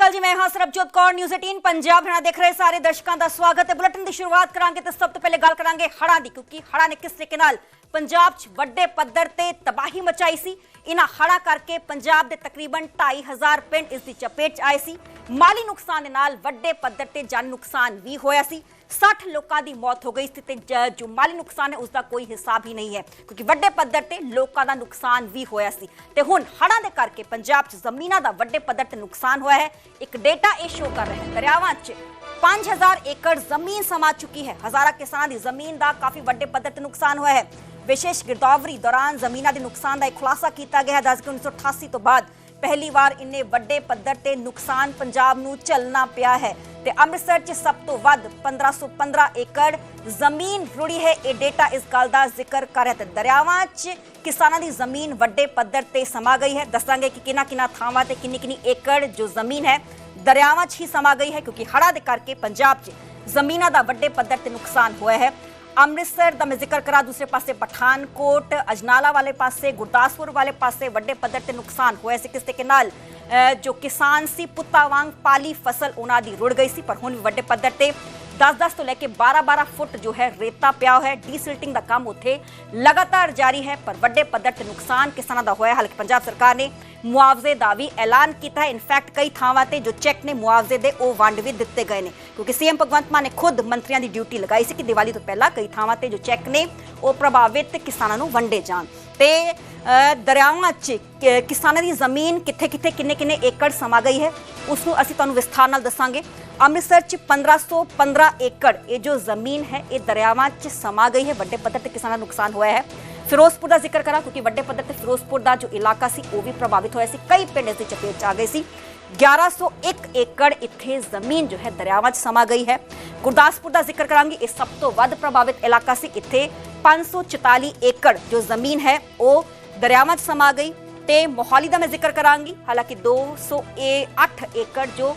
ਅਕਾਲ ਜੀ, ਮੈਂ ਹਾਂ ਸਰਬਜੋਤ ਕੌਰ ਨਿਊਜ਼ 18 ਪੰਜਾਬ ਹਣਾ ਦੇਖ ਰਹੇ ਸਾਰੇ ਦਰਸ਼ਕਾਂ ਦਾ ਸਵਾਗਤ ਹੈ। ਬੁਲੇਟਿਨ ਦੀ ਸ਼ੁਰੂਆਤ ਕਰਾਂਗੇ ਤੇ ਸਭ ਤੋਂ ਪਹਿਲੇ ਗੱਲ ਕਰਾਂਗੇ ਹੜਾਂ ਦੀ, ਕਿਉਂਕਿ ਹੜ੍ਹਾਂ ਨੇ ਕਿਸ ਤਰੀਕੇ ਨਾਲ ਪੰਜਾਬ 'ਚ ਵੱਡੇ ਪੱਧਰ ਤੇ ਤਬਾਹੀ ਮਚਾਈ ਸੀ। ਇਹਨਾਂ ਹੜਾਂ ਕਰਕੇ ਪੰਜਾਬ ਦੇ ਤਕਰੀਬਨ 2500 ਪਿੰਡ ਇਸ ਦੀ ਚਪੇਟ 'ਚ ਆਏ ਸੀ। ਮਾਲੀ ਨੁਕਸਾਨ ਦੇ ਨਾਲ ਵੱਡੇ ਪੱਧਰ ਤੇ ਜਾਨੀ ਨੁਕਸਾਨ ਵੀ ਹੋਇਆ ਸੀ। 60 ਲੋਕਾਂ ਦੀ ਮੌਤ ਹੋ ਗਈ ਸੀ ਤੇ ਜੋ ਮਾਲੀ ਨੁਕਸਾਨ ਹੈ ਉਸ ਦਾ ਕੋਈ ਹਿਸਾਬ ਹੀ ਨਹੀਂ ਹੈ, ਕਿਉਂਕਿ ਵੱਡੇ ਪੱਧਰ ਤੇ ਲੋਕਾਂ ਦਾ ਨੁਕਸਾਨ ਵੀ ਹੋਇਆ ਸੀ। ਤੇ ਹੁਣ ਹੜ੍ਹਾਂ ਦੇ ਕਰਕੇ ਪੰਜਾਬ 'ਚ ਜ਼ਮੀਨਾਂ ਦਾ ਵੱਡੇ ਪੱਧਰ ਤੇ ਨੁਕਸਾਨ ਹੋਇਆ ਹੈ। ਇੱਕ ਡੇਟਾ ਇਹ ਸ਼ੋ ਕਰ ਰਿਹਾ ਹੈ, ਦਰਿਆਵਾਂ 'ਚ 5000 ਏਕੜ ਜ਼ਮੀਨ ਸਮਾ ਚੁੱਕੀ ਹੈ। ਹਜ਼ਾਰਾਂ ਕਿਸਾਨਾਂ ਦੀ ਜ਼ਮੀਨ ਦਾ ਕਾਫੀ ਵੱਡੇ ਪੱਧਰ ਤੇ ਨੁਕਸਾਨ ਹੋਇਆ ਹੈ। ਵਿਸ਼ੇਸ਼ ਗਿਰਦਾਵਰੀ ਦੌਰਾਨ ਜ਼ਮੀਨਾਂ ਦੇ ਨੁਕਸਾਨ ਦਾ ਇੱਕ ਖੁਲਾਸਾ ਕੀਤਾ ਗਿਆ ਹੈ। ਦੱਸ ਕਿ 1988 ਤੋਂ ਬਾਅਦ ਪਹਿਲੀ ਵਾਰ ਇੰਨੇ ਵੱਡੇ ਪੱਧਰ ਤੇ ਨੁਕਸਾਨ ਪੰਜਾਬ ਨੂੰ ਝੱਲਣਾ ਪਿਆ ਹੈ ਤੇ ਅੰਮ੍ਰਿਤਸਰ 'ਚ ਸਭ ਤੋਂ ਵੱਧ 1515 ਏਕੜ ਜ਼ਮੀਨ ਰੁੜੀ ਹੈ। ਇਹ ਡੇਟਾ ਇਸ ਗੱਲ ਦਾ ਜ਼ਿਕਰ ਕਰ ਰਿਹਾ ਤੇ ਦਰਿਆਵਾਂ 'ਚ ਕਿਸਾਨਾਂ ਦੀ ਜ਼ਮੀਨ ਵੱਡੇ ਪੱਧਰ ਤੇ ਸਮਾ ਗਈ ਹੈ। ਦੱਸਾਂਗੇ ਕਿ ਕਿੰਨਾ ਕਿੰਨਾ ਥਾਵਾਂ ਤੇ ਕਿੰਨੀ ਕਿੰਨੀ ਏਕੜ ਜੋ ਜ਼ਮੀਨ ਹੈ, ਦਰਿਆਵਾਂ 'ਚ ਹੀ ਸਮਾ ਗਈ ਹੈ ਕਿਉਂਕਿ ਹੜ੍ਹਾਂ ਦੇ ਕਰਕੇ ਪੰਜਾਬ 'ਚ ਜ਼ਮੀਨਾਂ ਦਾ ਵੱਡੇ ਪੱਧਰ ਤੇ ਨੁਕਸਾਨ ਹੋਇਆ ਹੈ। ਅੰਮ੍ਰਿਤਸਰ ਦਾ ਮੈਂ ਜ਼ਿਕਰ ਕਰਾਂ, ਦੂਸਰੇ ਪਾਸੇ ਪਠਾਨਕੋਟ, ਅਜਨਾਲਾ ਵਾਲੇ ਪਾਸੇ, ਗੁਰਦਾਸਪੁਰ ਵਾਲੇ ਪਾਸੇ ਵੱਡੇ ਪੱਧਰ ਤੇ ਨੁਕਸਾਨ ਹੋਇਆ ਸੀ। ਕਿਸ ਤਰੀਕੇ ਨਾਲ ਜੋ ਕਿਸਾਨ ਸੀ, ਪੁੱਤਾਂ ਵਾਂਗ ਪਾਲੀ ਫਸਲ ਉਹਨਾਂ ਦੀ ਰੁੜ ਗਈ ਸੀ, ਪਰ ਹੁਣ ਵੀ ਵੱਡੇ ਪੱਧਰ ਤੇ 10-10 ਤੋਂ ਲੈ ਕੇ 12-12 ਫੁੱਟ ਜੋ ਹੈ ਰੇਤਾ ਪਿਆ ਹੋਇਆ ਹੈ। ਡੀਸਿਲਟਿੰਗ ਦਾ ਕੰਮ ਉੱਥੇ ਲਗਾਤਾਰ ਜਾਰੀ ਹੈ, ਪਰ ਵੱਡੇ ਪੱਧਰ ਤੇ ਨੁਕਸਾਨ ਕਿਸਾਨਾਂ ਦਾ ਹੋਇਆ। ਹਾਲਾਂਕਿ ਪੰਜਾਬ ਸਰਕਾਰ ਨੇ ਮੁਆਵਜ਼ੇ ਦਾ ਵੀ ਐਲਾਨ ਕੀਤਾ ਹੈ। ਇਨਫੈਕਟ ਕਈ ਥਾਵਾਂ ਤੇ ਜੋ ਚੈੱਕ ਨੇ ਮੁਆਵਜ਼ੇ ਦੇ, ਉਹ ਵੰਡ ਵੀ ਦਿੱਤੇ ਗਏ ਨੇ। ਕਿਉਂਕਿ ਸੀਐਮ ਭਗਵੰਤ ਮਾਨ ਨੇ ਖੁਦ ਮੰਤਰੀਆਂ ਦੀ ਡਿਊਟੀ ਲਗਾਈ ਸੀ ਕਿ ਦੀਵਾਲੀ ਤੋਂ ਪਹਿਲਾਂ ਕਈ ਥਾਵਾਂ ਤੇ ਜੋ ਚੈੱਕ ਨੇ, ਉਹ ਪ੍ਰਭਾਵਿਤ ਕਿਸਾਨਾਂ ਨੂੰ ਵੰਡੇ ਜਾਣ। ਤੇ ਦਰਿਆਵਾਂ 'ਚ ਕਿਸਾਨਾਂ ਦੀ ਜ਼ਮੀਨ ਕਿੱਥੇ-ਕਿੱਥੇ, ਕਿੰਨੇ-ਕਿੰਨੇ ਏਕੜ ਸਮਾ ਗਈ ਹੈ, ਉਸ ਨੂੰ ਅਸੀਂ ਤੁਹਾਨੂੰ ਵਿਸਥਾਰ ਨਾਲ ਦੱਸਾਂਗੇ। ਅੰਮ੍ਰਿਤਸਰ 'ਚ 1515 ਏਕੜ ਇਹ ਜੋ ਜ਼ਮੀਨ ਹੈ, ਇਹ ਦਰਿਆਵਾਂ 'ਚ ਸਮਾ ਗਈ ਹੈ। ਵੱਡੇ ਪੱਧਰ ਤੇ ਕਿਸਾਨਾਂ ਦਾ ਨੁਕਸਾਨ ਹੋਇਆ ਹੈ। ਫਿਰੋਜ਼ਪੁਰ ਦਾ ਜ਼ਿਕਰ ਕਰਾਂ ਕਿਉਂਕਿ ਵੱਡੇ ਪੱਧਰ ਤੇ ਫਿਰੋਜ਼ਪੁਰ ਦਾ ਜੋ ਇਲਾਕਾ ਸੀ ਉਹ ਵੀ ਪ੍ਰਭਾਵਿਤ ਹੋਇਆ ਸੀ ਕਈ ਪਿੰਡ ਇਸ ਦੀ ਚਪੇਟ 'ਚ ਆ ਗਏ ਸੀ 1101 ਏਕੜ ਇੱਥੇ ਜ਼ਮੀਨ ਜੋ ਹੈ ਦਰਿਆਵਾਂ 'ਚ ਸਮਾ ਗਈ ਹੈ ਗੁਰਦਾਸਪੁਰ ਦਾ ਜ਼ਿਕਰ ਕਰਾਂਗੇ ਇਹ ਸਭ ਤੋਂ ਵੱਧ ਪ੍ਰਭਾਵਿਤ ਇਲਾਕਾ ਸੀ ਇੱਥੇ 544 ਏਕੜ ਜੋ ਜ਼ਮੀਨ ਹੈ ਉਹ ਦਰਿਆਵਾਂ 'ਚ ਸਮਾ ਗਈ ਤੇ ਮੋਹਾਲੀ ਦਾ ਮੈਂ ਜ਼ਿਕਰ ਕਰਾਂਗੀ ਹਾਲਾਂਕਿ 208 ਏਕੜ ਜੋ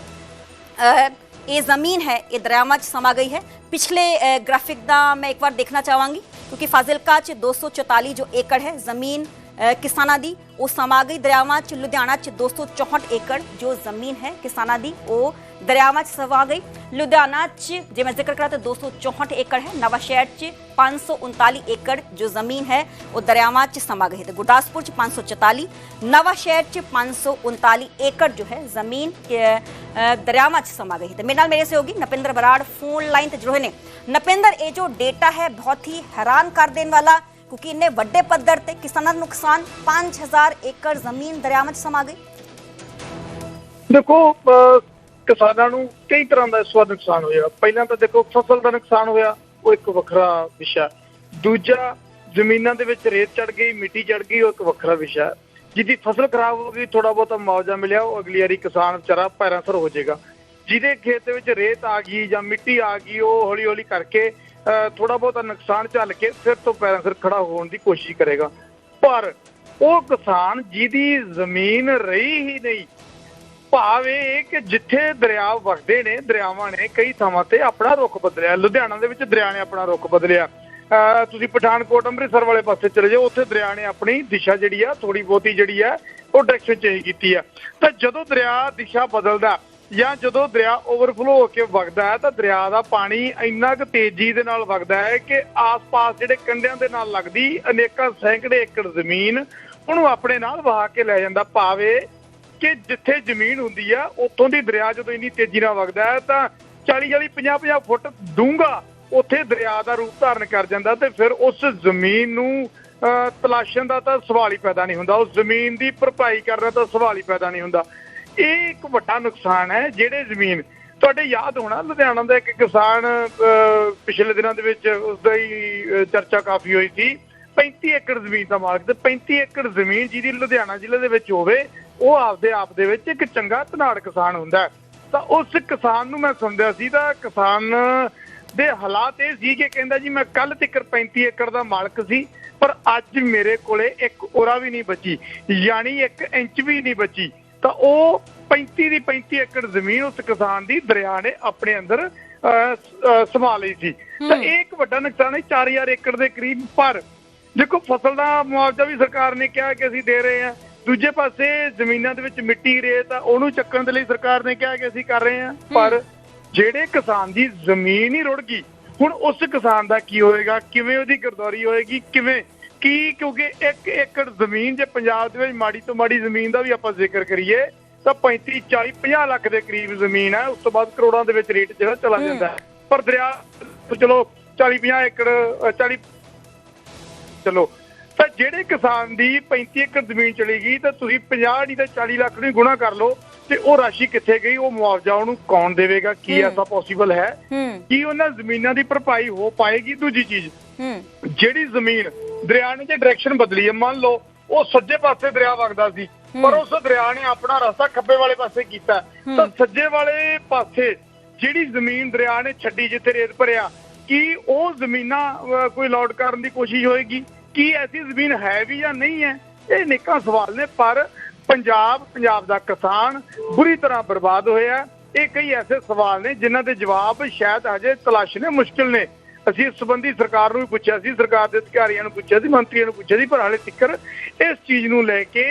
ਅਹ, ਇਹ ਜ਼ਮੀਨ ਹੈ ਇਹ ਦਰਿਆਵਾਂ 'ਚ ਸਮਾ ਗਈ ਹੈ ਪਿਛਲੇ ਅਹ, ਗ੍ਰਾਫਿਕ ਦਾ ਮੈਂ ਇੱਕ ਵਾਰ ਦੇਖਣਾ ਚਾਹਾਂਗੀ ਕਿਉਂਕਿ ਫਾਜ਼ਿਲਕਾ 'ਚ 244 ਜੋ ਏਕੜ ਹੈ ਜ਼ਮੀਨ ਅਹ, ਕਿਸਾਨਾਂ ਦੀ ਉਹ ਸਮਾ ਦਰਿਆਵਾਂ 'ਚ ਲੁਧਿਆਣਾ 'ਚ 264 ਏਕੜ ਜੋ ਜ਼ਮੀਨ ਹੈ ਕਿਸਾਨਾਂ ਦੀ ਉਹ ਦਰਿਆਵਾਂ 'ਚ ਸਮਾ ਗਈ ਲੁਧਿਆਣਾ 'ਚ ਜੇ ਮੈਂ ਜ਼ਿਕਰ ਕਰਾਂ ਤਾਂ 264 ਏਕੜ ਹੈ ਨਵਾਂ ਸ਼ਹਿਰ 'ਚ 539 ਏਕੜ ਜੋ ਜ਼ਮੀਨ ਹੈ ਉਹ ਦਰਿਆਵਾਂ 'ਚ ਸਮਾ ਗਈ ਹੈ ਤੇ ਗੁਰਦਾਸਪੁਰ 'ਚ 544 ਨਵਾਂ ਸ਼ਹਿਰ 'ਚ 539 ਏਕੜ ਜੋ ਹੈ ਜ਼ਮੀਨ ਅਹ, ਅਹ, ਦਰਿਆਵਾਂ 'ਚ ਸਮਾ ਗਈ ਹੈ ਤੇ ਮੇਰੇ ਨਾਲ ਮੇਰੇ ਸਹਿਯੋਗੀ ਨਪਿੰਦਰ ਬਰਾੜ ਫੋਨ ਲਾਈਨ ਤੇ ਜੁੜੇ ਨੇ ਨਪਿੰਦਰ ਇਹ ਜੋ ਡੇਟਾ ਹੈ ਬਹੁਤ ਹੀ ਹੈਰਾਨ ਕਰ ਦੇਣ ਵਾਲਾ ਕਿਉਂਕਿ ਇੰਨੇ ਵੱਡੇ ਪੱਧਰ ਤੇ ਕਿਸਾਨਾਂ ਦਾ ਨੁਕਸਾਨ 5000 ਏਕੜ ਜ਼ਮੀਨ ਦਰਿਆਵਾਂ ਕਿਸਾਨਾਂ ਨੂੰ ਕਈ ਤਰ੍ਹਾਂ ਦਾ ਇਸ ਵਾਰ ਨੁਕਸਾਨ ਹੋਇਆ। ਪਹਿਲਾਂ ਤਾਂ ਦੇਖੋ ਫਸਲ ਦਾ ਨੁਕਸਾਨ ਹੋਇਆ, ਉਹ ਇੱਕ ਵੱਖਰਾ ਵਿਸ਼ਾ। ਦੂਜਾ, ਜ਼ਮੀਨਾਂ ਦੇ ਵਿੱਚ ਰੇਤ ਚੜ ਗਈ, ਮਿੱਟੀ ਚੜ ਗਈ, ਉਹ ਇੱਕ ਵੱਖਰਾ ਵਿਸ਼ਾ। ਹੈ। ਜਿਹਦੀ ਫਸਲ ਖਰਾਬ ਹੋ ਗਈ ਥੋੜਾ ਬਹੁਤਾ ਮੁਆਵਜ਼ਾ ਮਿਲਿਆ, ਉਹ ਅਗਲੀ ਵਾਰੀ ਕਿਸਾਨ ਵਿਚਾਰਾ ਪੈਰਾਂ ਸਰ ਹੋ ਜਾਏਗਾ। ਜਿਹਦੇ ਖੇਤ ਦੇ ਵਿੱਚ ਰੇਤ ਆ ਗਈ ਜਾਂ ਮਿੱਟੀ ਆ ਗਈ, ਉਹ ਹੌਲੀ ਹੌਲੀ ਕਰਕੇ ਥੋੜਾ ਬਹੁਤਾ ਨੁਕਸਾਨ ਝੱਲ ਕੇ ਫਿਰ ਤੋਂ ਪੈਰਾਂ ਸਿਰ ਖੜਾ ਹੋਣ ਦੀ ਕੋਸ਼ਿਸ਼ ਕਰੇਗਾ। ਪਰ ਉਹ ਕਿਸਾਨ ਜਿਹਦੀ ਜ਼ਮੀਨ ਰਹੀ ਹੀ ਨਹੀਂ ਭਾਵ ਇਹ ਕਿ ਜਿੱਥੇ ਦਰਿਆ ਵਗਦੇ ਨੇ, ਦਰਿਆਵਾਂ ਨੇ ਕਈ ਥਾਵਾਂ ਤੇ ਆਪਣਾ ਰੁਖ ਬਦਲਿਆ। ਲੁਧਿਆਣਾ ਦੇ ਵਿੱਚ ਦਰਿਆ ਨੇ ਆਪਣਾ ਰੁਖ ਬਦਲਿਆ। ਅਹ ਤੁਸੀਂ ਪਠਾਨਕੋਟ, ਅੰਮ੍ਰਿਤਸਰ ਵਾਲੇ ਪਾਸੇ ਚਲੇ ਜਾਓ, ਉੱਥੇ ਦਰਿਆ ਨੇ ਆਪਣੀ ਦਿਸ਼ਾ ਜਿਹੜੀ ਆ ਥੋੜੀ ਬਹੁਤੀ ਜਿਹੜੀ ਆ, ਉਹ ਡਾਇਰੈਕਸ਼ਨ ਚੇਂਜ ਕੀਤੀ ਆ। ਤਾਂ ਜਦੋਂ ਦਰਿਆ ਦਿਸ਼ਾ ਬਦਲਦਾ ਜਾਂ ਜਦੋਂ ਦਰਿਆ ਓਵਰਫਲੋ ਹੋ ਕੇ ਵਗਦਾ ਹੈ, ਤਾਂ ਦਰਿਆ ਦਾ ਪਾਣੀ ਇੰਨਾ ਕੁ ਤੇਜ਼ੀ ਦੇ ਨਾਲ ਵਗਦਾ ਹੈ ਕਿ ਆਸ-ਪਾਸ ਜਿਹੜੇ ਕੰਢਿਆਂ ਦੇ ਨਾਲ ਲੱਗਦੀ ਅਨੇਕਾਂ ਸੈਂਕੜੇ ਏਕੜ ਜ਼ਮੀਨ ਉਹਨੂੰ ਆਪਣੇ ਨਾਲ ਵਹਾ ਕੇ ਲੈ ਜਾਂਦਾ। ਭਾਵੇਂ ਕਿ ਜਿੱਥੇ ਜ਼ਮੀਨ ਹੁੰਦੀ ਆ ਉੱਥੋਂ ਦੀ ਦਰਿਆ ਜਦੋਂ ਇੰਨੀ ਤੇਜ਼ੀ ਨਾਲ ਵਗਦਾ ਹੈ ਤਾਂ 40 40 50 50 ਫੁੱਟ ਡੂੰਘਾ ਉੱਥੇ ਦਰਿਆ ਦਾ ਰੂਪ ਧਾਰਨ ਕਰ ਜਾਂਦਾ ਤੇ ਫਿਰ ਉਸ ਜ਼ਮੀਨ ਨੂੰ ਅਹ, ਤਲਾਸ਼ਣ ਦਾ ਤਾਂ ਸਵਾਲ ਹੀ ਪੈਦਾ ਨਹੀਂ ਹੁੰਦਾ ਉਸ ਜ਼ਮੀਨ ਦੀ ਭਰਪਾਈ ਕਰਨਾ ਤਾਂ ਸਵਾਲ ਹੀ ਪੈਦਾ ਨਹੀਂ ਹੁੰਦਾ। ਇਹ ਇੱਕ ਵੱਡਾ ਨੁਕਸਾਨ ਹੈ ਜਿਹੜੇ ਜ਼ਮੀਨ ਤੁਹਾਡੇ ਯਾਦ ਹੋਣਾ ਲੁਧਿਆਣਾ ਦਾ ਇੱਕ ਕਿਸਾਨ ਅਹ, ਪਿਛਲੇ ਦਿਨਾਂ ਦੇ ਵਿੱਚ ਉਸ ਦਾ ਹੀ ਚਰਚਾ ਕਾਫੀ ਹੋਈ ਸੀ। 35 ਏਕੜ ਜ਼ਮੀਨ ਦਾ ਮਾਲਕ ਤੇ 35 ਏਕੜ ਜ਼ਮੀਨ ਜਿਹਦੀ ਲੁਧਿਆਣਾ ਜ਼ਿਲ੍ਹੇ ਦੇ ਵਿੱਚ ਹੋਵੇ ਉਹ ਆਪਦੇ ਆਪ ਦੇ ਵਿੱਚ ਇੱਕ ਚੰਗਾ ਧਨਾੜ ਕਿਸਾਨ ਹੁੰਦਾ। ਤਾਂ ਉਸ ਕਿਸਾਨ ਨੂੰ ਮੈਂ ਸੁਣਿਆ ਸੀ ਤਾਂ ਕਿਸਾਨ ਦੇ ਹਾਲਾਤ ਇਹ ਸੀ ਕਿ ਕਹਿੰਦਾ ਜੀ ਮੈਂ ਕੱਲ ਤੱਕ 35 ਏਕੜ ਦਾ ਮਾਲਕ ਸੀ ਪਰ ਅੱਜ ਮੇਰੇ ਕੋਲੇ ਇੱਕ ਔਰਾ ਵੀ ਨਹੀਂ ਬਚੀ ਯਾਨੀ 1 ਇੰਚ ਵੀ ਨਹੀਂ ਬਚੀ ਤਾਂ ਉਹ 35 ਦੀ 35 ਏਕੜ ਜ਼ਮੀਨ ਉਸ ਕਿਸਾਨ ਦੀ ਦਰਿਆ ਨੇ ਆਪਣੇ ਅੰਦਰ ਸੰਭਾਲ ਲਈ ਸੀ ਤਾਂ। ਇਹ ਇੱਕ ਵੱਡਾ ਨੁਕਸਾਨ ਹੈ 4000 ਏਕੜ ਦੇ ਕਰੀਬ ਪਰ ਦੇਖੋ ਫਸਲ ਦਾ ਮੁਆਵਜ਼ਾ ਵੀ ਸਰਕਾਰ ਨੇ ਕਿਹਾ ਕਿ ਅਸੀਂ ਦੇ ਰਹੇ ਹਾਂ ਦੂਜੇ ਪਾਸੇ ਜ਼ਮੀਨਾਂ ਦੇ ਵਿੱਚ ਮਿੱਟੀ ਰੇਤ ਆ ਉਹਨੂੰ ਚੱਕਣ ਦੇ ਲਈ ਸਰਕਾਰ ਨੇ ਕਿਹਾ ਕਿ ਅਸੀਂ ਕਰ ਰਹੇ ਹਾਂ। ਪਰ ਜਿਹੜੇ ਕਿਸਾਨ ਦੀ ਜ਼ਮੀਨ ਹੀ ਰੁੜ ਗਈ ਹੁਣ ਉਸ ਕਿਸਾਨ ਦਾ ਕੀ ਹੋਏਗਾ? ਕਿਵੇਂ ਉਹਦੀ ਗਰਦੌਰੀ ਹੋਏਗੀ? ਕਿਵੇਂ? ਕੀ ਕਿਉਂਕਿ ਇੱਕ ਏਕੜ ਜ਼ਮੀਨ ਜੇ ਪੰਜਾਬ ਦੇ ਵਿੱਚ ਮਾੜੀ ਤੋਂ ਮਾੜੀ ਜ਼ਮੀਨ ਦਾ ਵੀ ਆਪਾਂ ਜ਼ਿਕਰ ਕਰੀਏ ਤਾਂ 35 40 50 ਲੱਖ ਦੇ ਕਰੀਬ ਜ਼ਮੀਨ ਹੈ ਉਸ ਤੋਂ ਬਾਅਦ ਕਰੋੜਾਂ ਦੇ ਵਿੱਚ ਰੇਟ ਜਿਹੜਾ ਚਲਾ ਜਾਂਦਾ। ਪਰ ਦਰਿਆ ਚਲੋ 40 50 ਏਕੜ ਅ, 40 ਚਲੋ ਤਾਂ ਜਿਹੜੇ ਕਿਸਾਨ ਦੀ 35 ਏਕੜ ਜ਼ਮੀਨ ਚਲੀ ਗਈ ਤਾਂ ਤੁਸੀਂ 50 ਨਹੀਂ ਤਾਂ 40 ਲੱਖ ਨੂੰ ਗੁਣਾ ਕਰ ਲਓ ਤੇ ਉਹ ਰਾਸ਼ੀ ਕਿੱਥੇ ਗਈ? ਉਹ ਮੁਆਵਜ਼ਾ ਉਹਨੂੰ ਕੌਣ ਦੇਵੇਗਾ? ਕੀ। ਐਸਾ ਪੋਸੀਬਲ ਹੈ? ਕੀ ਉਹਨਾਂ ਜ਼ਮੀਨਾਂ ਦੀ ਭਰਪਾਈ ਹੋ ਪਾਏਗੀ? ਦੂਜੀ ਚੀਜ਼ ਜਿਹੜੀ ਜ਼ਮੀਨ ਦਰਿਆ ਨੇ ਜੇ ਡਾਇਰੈਕਸ਼ਨ ਬਦਲੀ ਹੈ ਮੰਨ ਲਓ ਉਹ ਸੱਜੇ ਪਾਸੇ ਦਰਿਆ ਵਗਦਾ ਸੀ ਪਰ ਉਸ ਦਰਿਆ ਨੇ ਆਪਣਾ ਰਸਤਾ ਖੱਬੇ ਵਾਲੇ ਪਾਸੇ ਕੀਤਾ। ਤਾਂ ਸੱਜੇ ਵਾਲੇ ਪਾਸੇ ਜਿਹੜੀ ਜ਼ਮੀਨ ਦਰਿਆ ਨੇ ਛੱਡੀ ਜਿੱਥੇ ਰੇਤ ਭਰਿਆ ਕੀ ਉਹ ਜ਼ਮੀਨਾਂ ਕੋਈ ਲੋਡ ਕਰਨ ਦੀ ਕੋਸ਼ਿਸ਼ ਹੋਏਗੀ? ਕੀ ਐਸੀ ਜ਼ਮੀਨ ਹੈ ਵੀ ਜਾਂ ਨਹੀਂ ਹੈ? ਇਹ ਨਿੱਕਾ ਸਵਾਲ ਨੇ ਪਰ ਪੰਜਾਬ ਪੰਜਾਬ ਦਾ ਕਿਸਾਨ ਬੁਰੀ ਤਰ੍ਹਾਂ ਬਰਬਾਦ ਹੋਇਆ। ਇਹ ਕਈ ਐਸੇ ਸਵਾਲ ਨੇ ਜਿਨ੍ਹਾਂ ਦੇ ਜਵਾਬ ਸ਼ਾਇਦ ਹਜੇ ਤਲਾਸ਼ਣੇ ਮੁਸ਼ਕਿਲ ਨੇ। ਅਸੀਂ ਇਸ ਸੰਬੰਧੀ ਸਰਕਾਰ ਨੂੰ ਵੀ ਪੁੱਛਿਆ ਸੀ ਸਰਕਾਰ ਦੇ ਅਧਿਕਾਰੀਆਂ ਨੂੰ ਪੁੱਛਿਆ ਸੀ ਮੰਤਰੀਆਂ ਨੂੰ ਪੁੱਛਿਆ ਸੀ ਪਰ ਹਾਲੇ ਤੱਕ ਇਸ ਚੀਜ਼ ਨੂੰ ਲੈ ਕੇ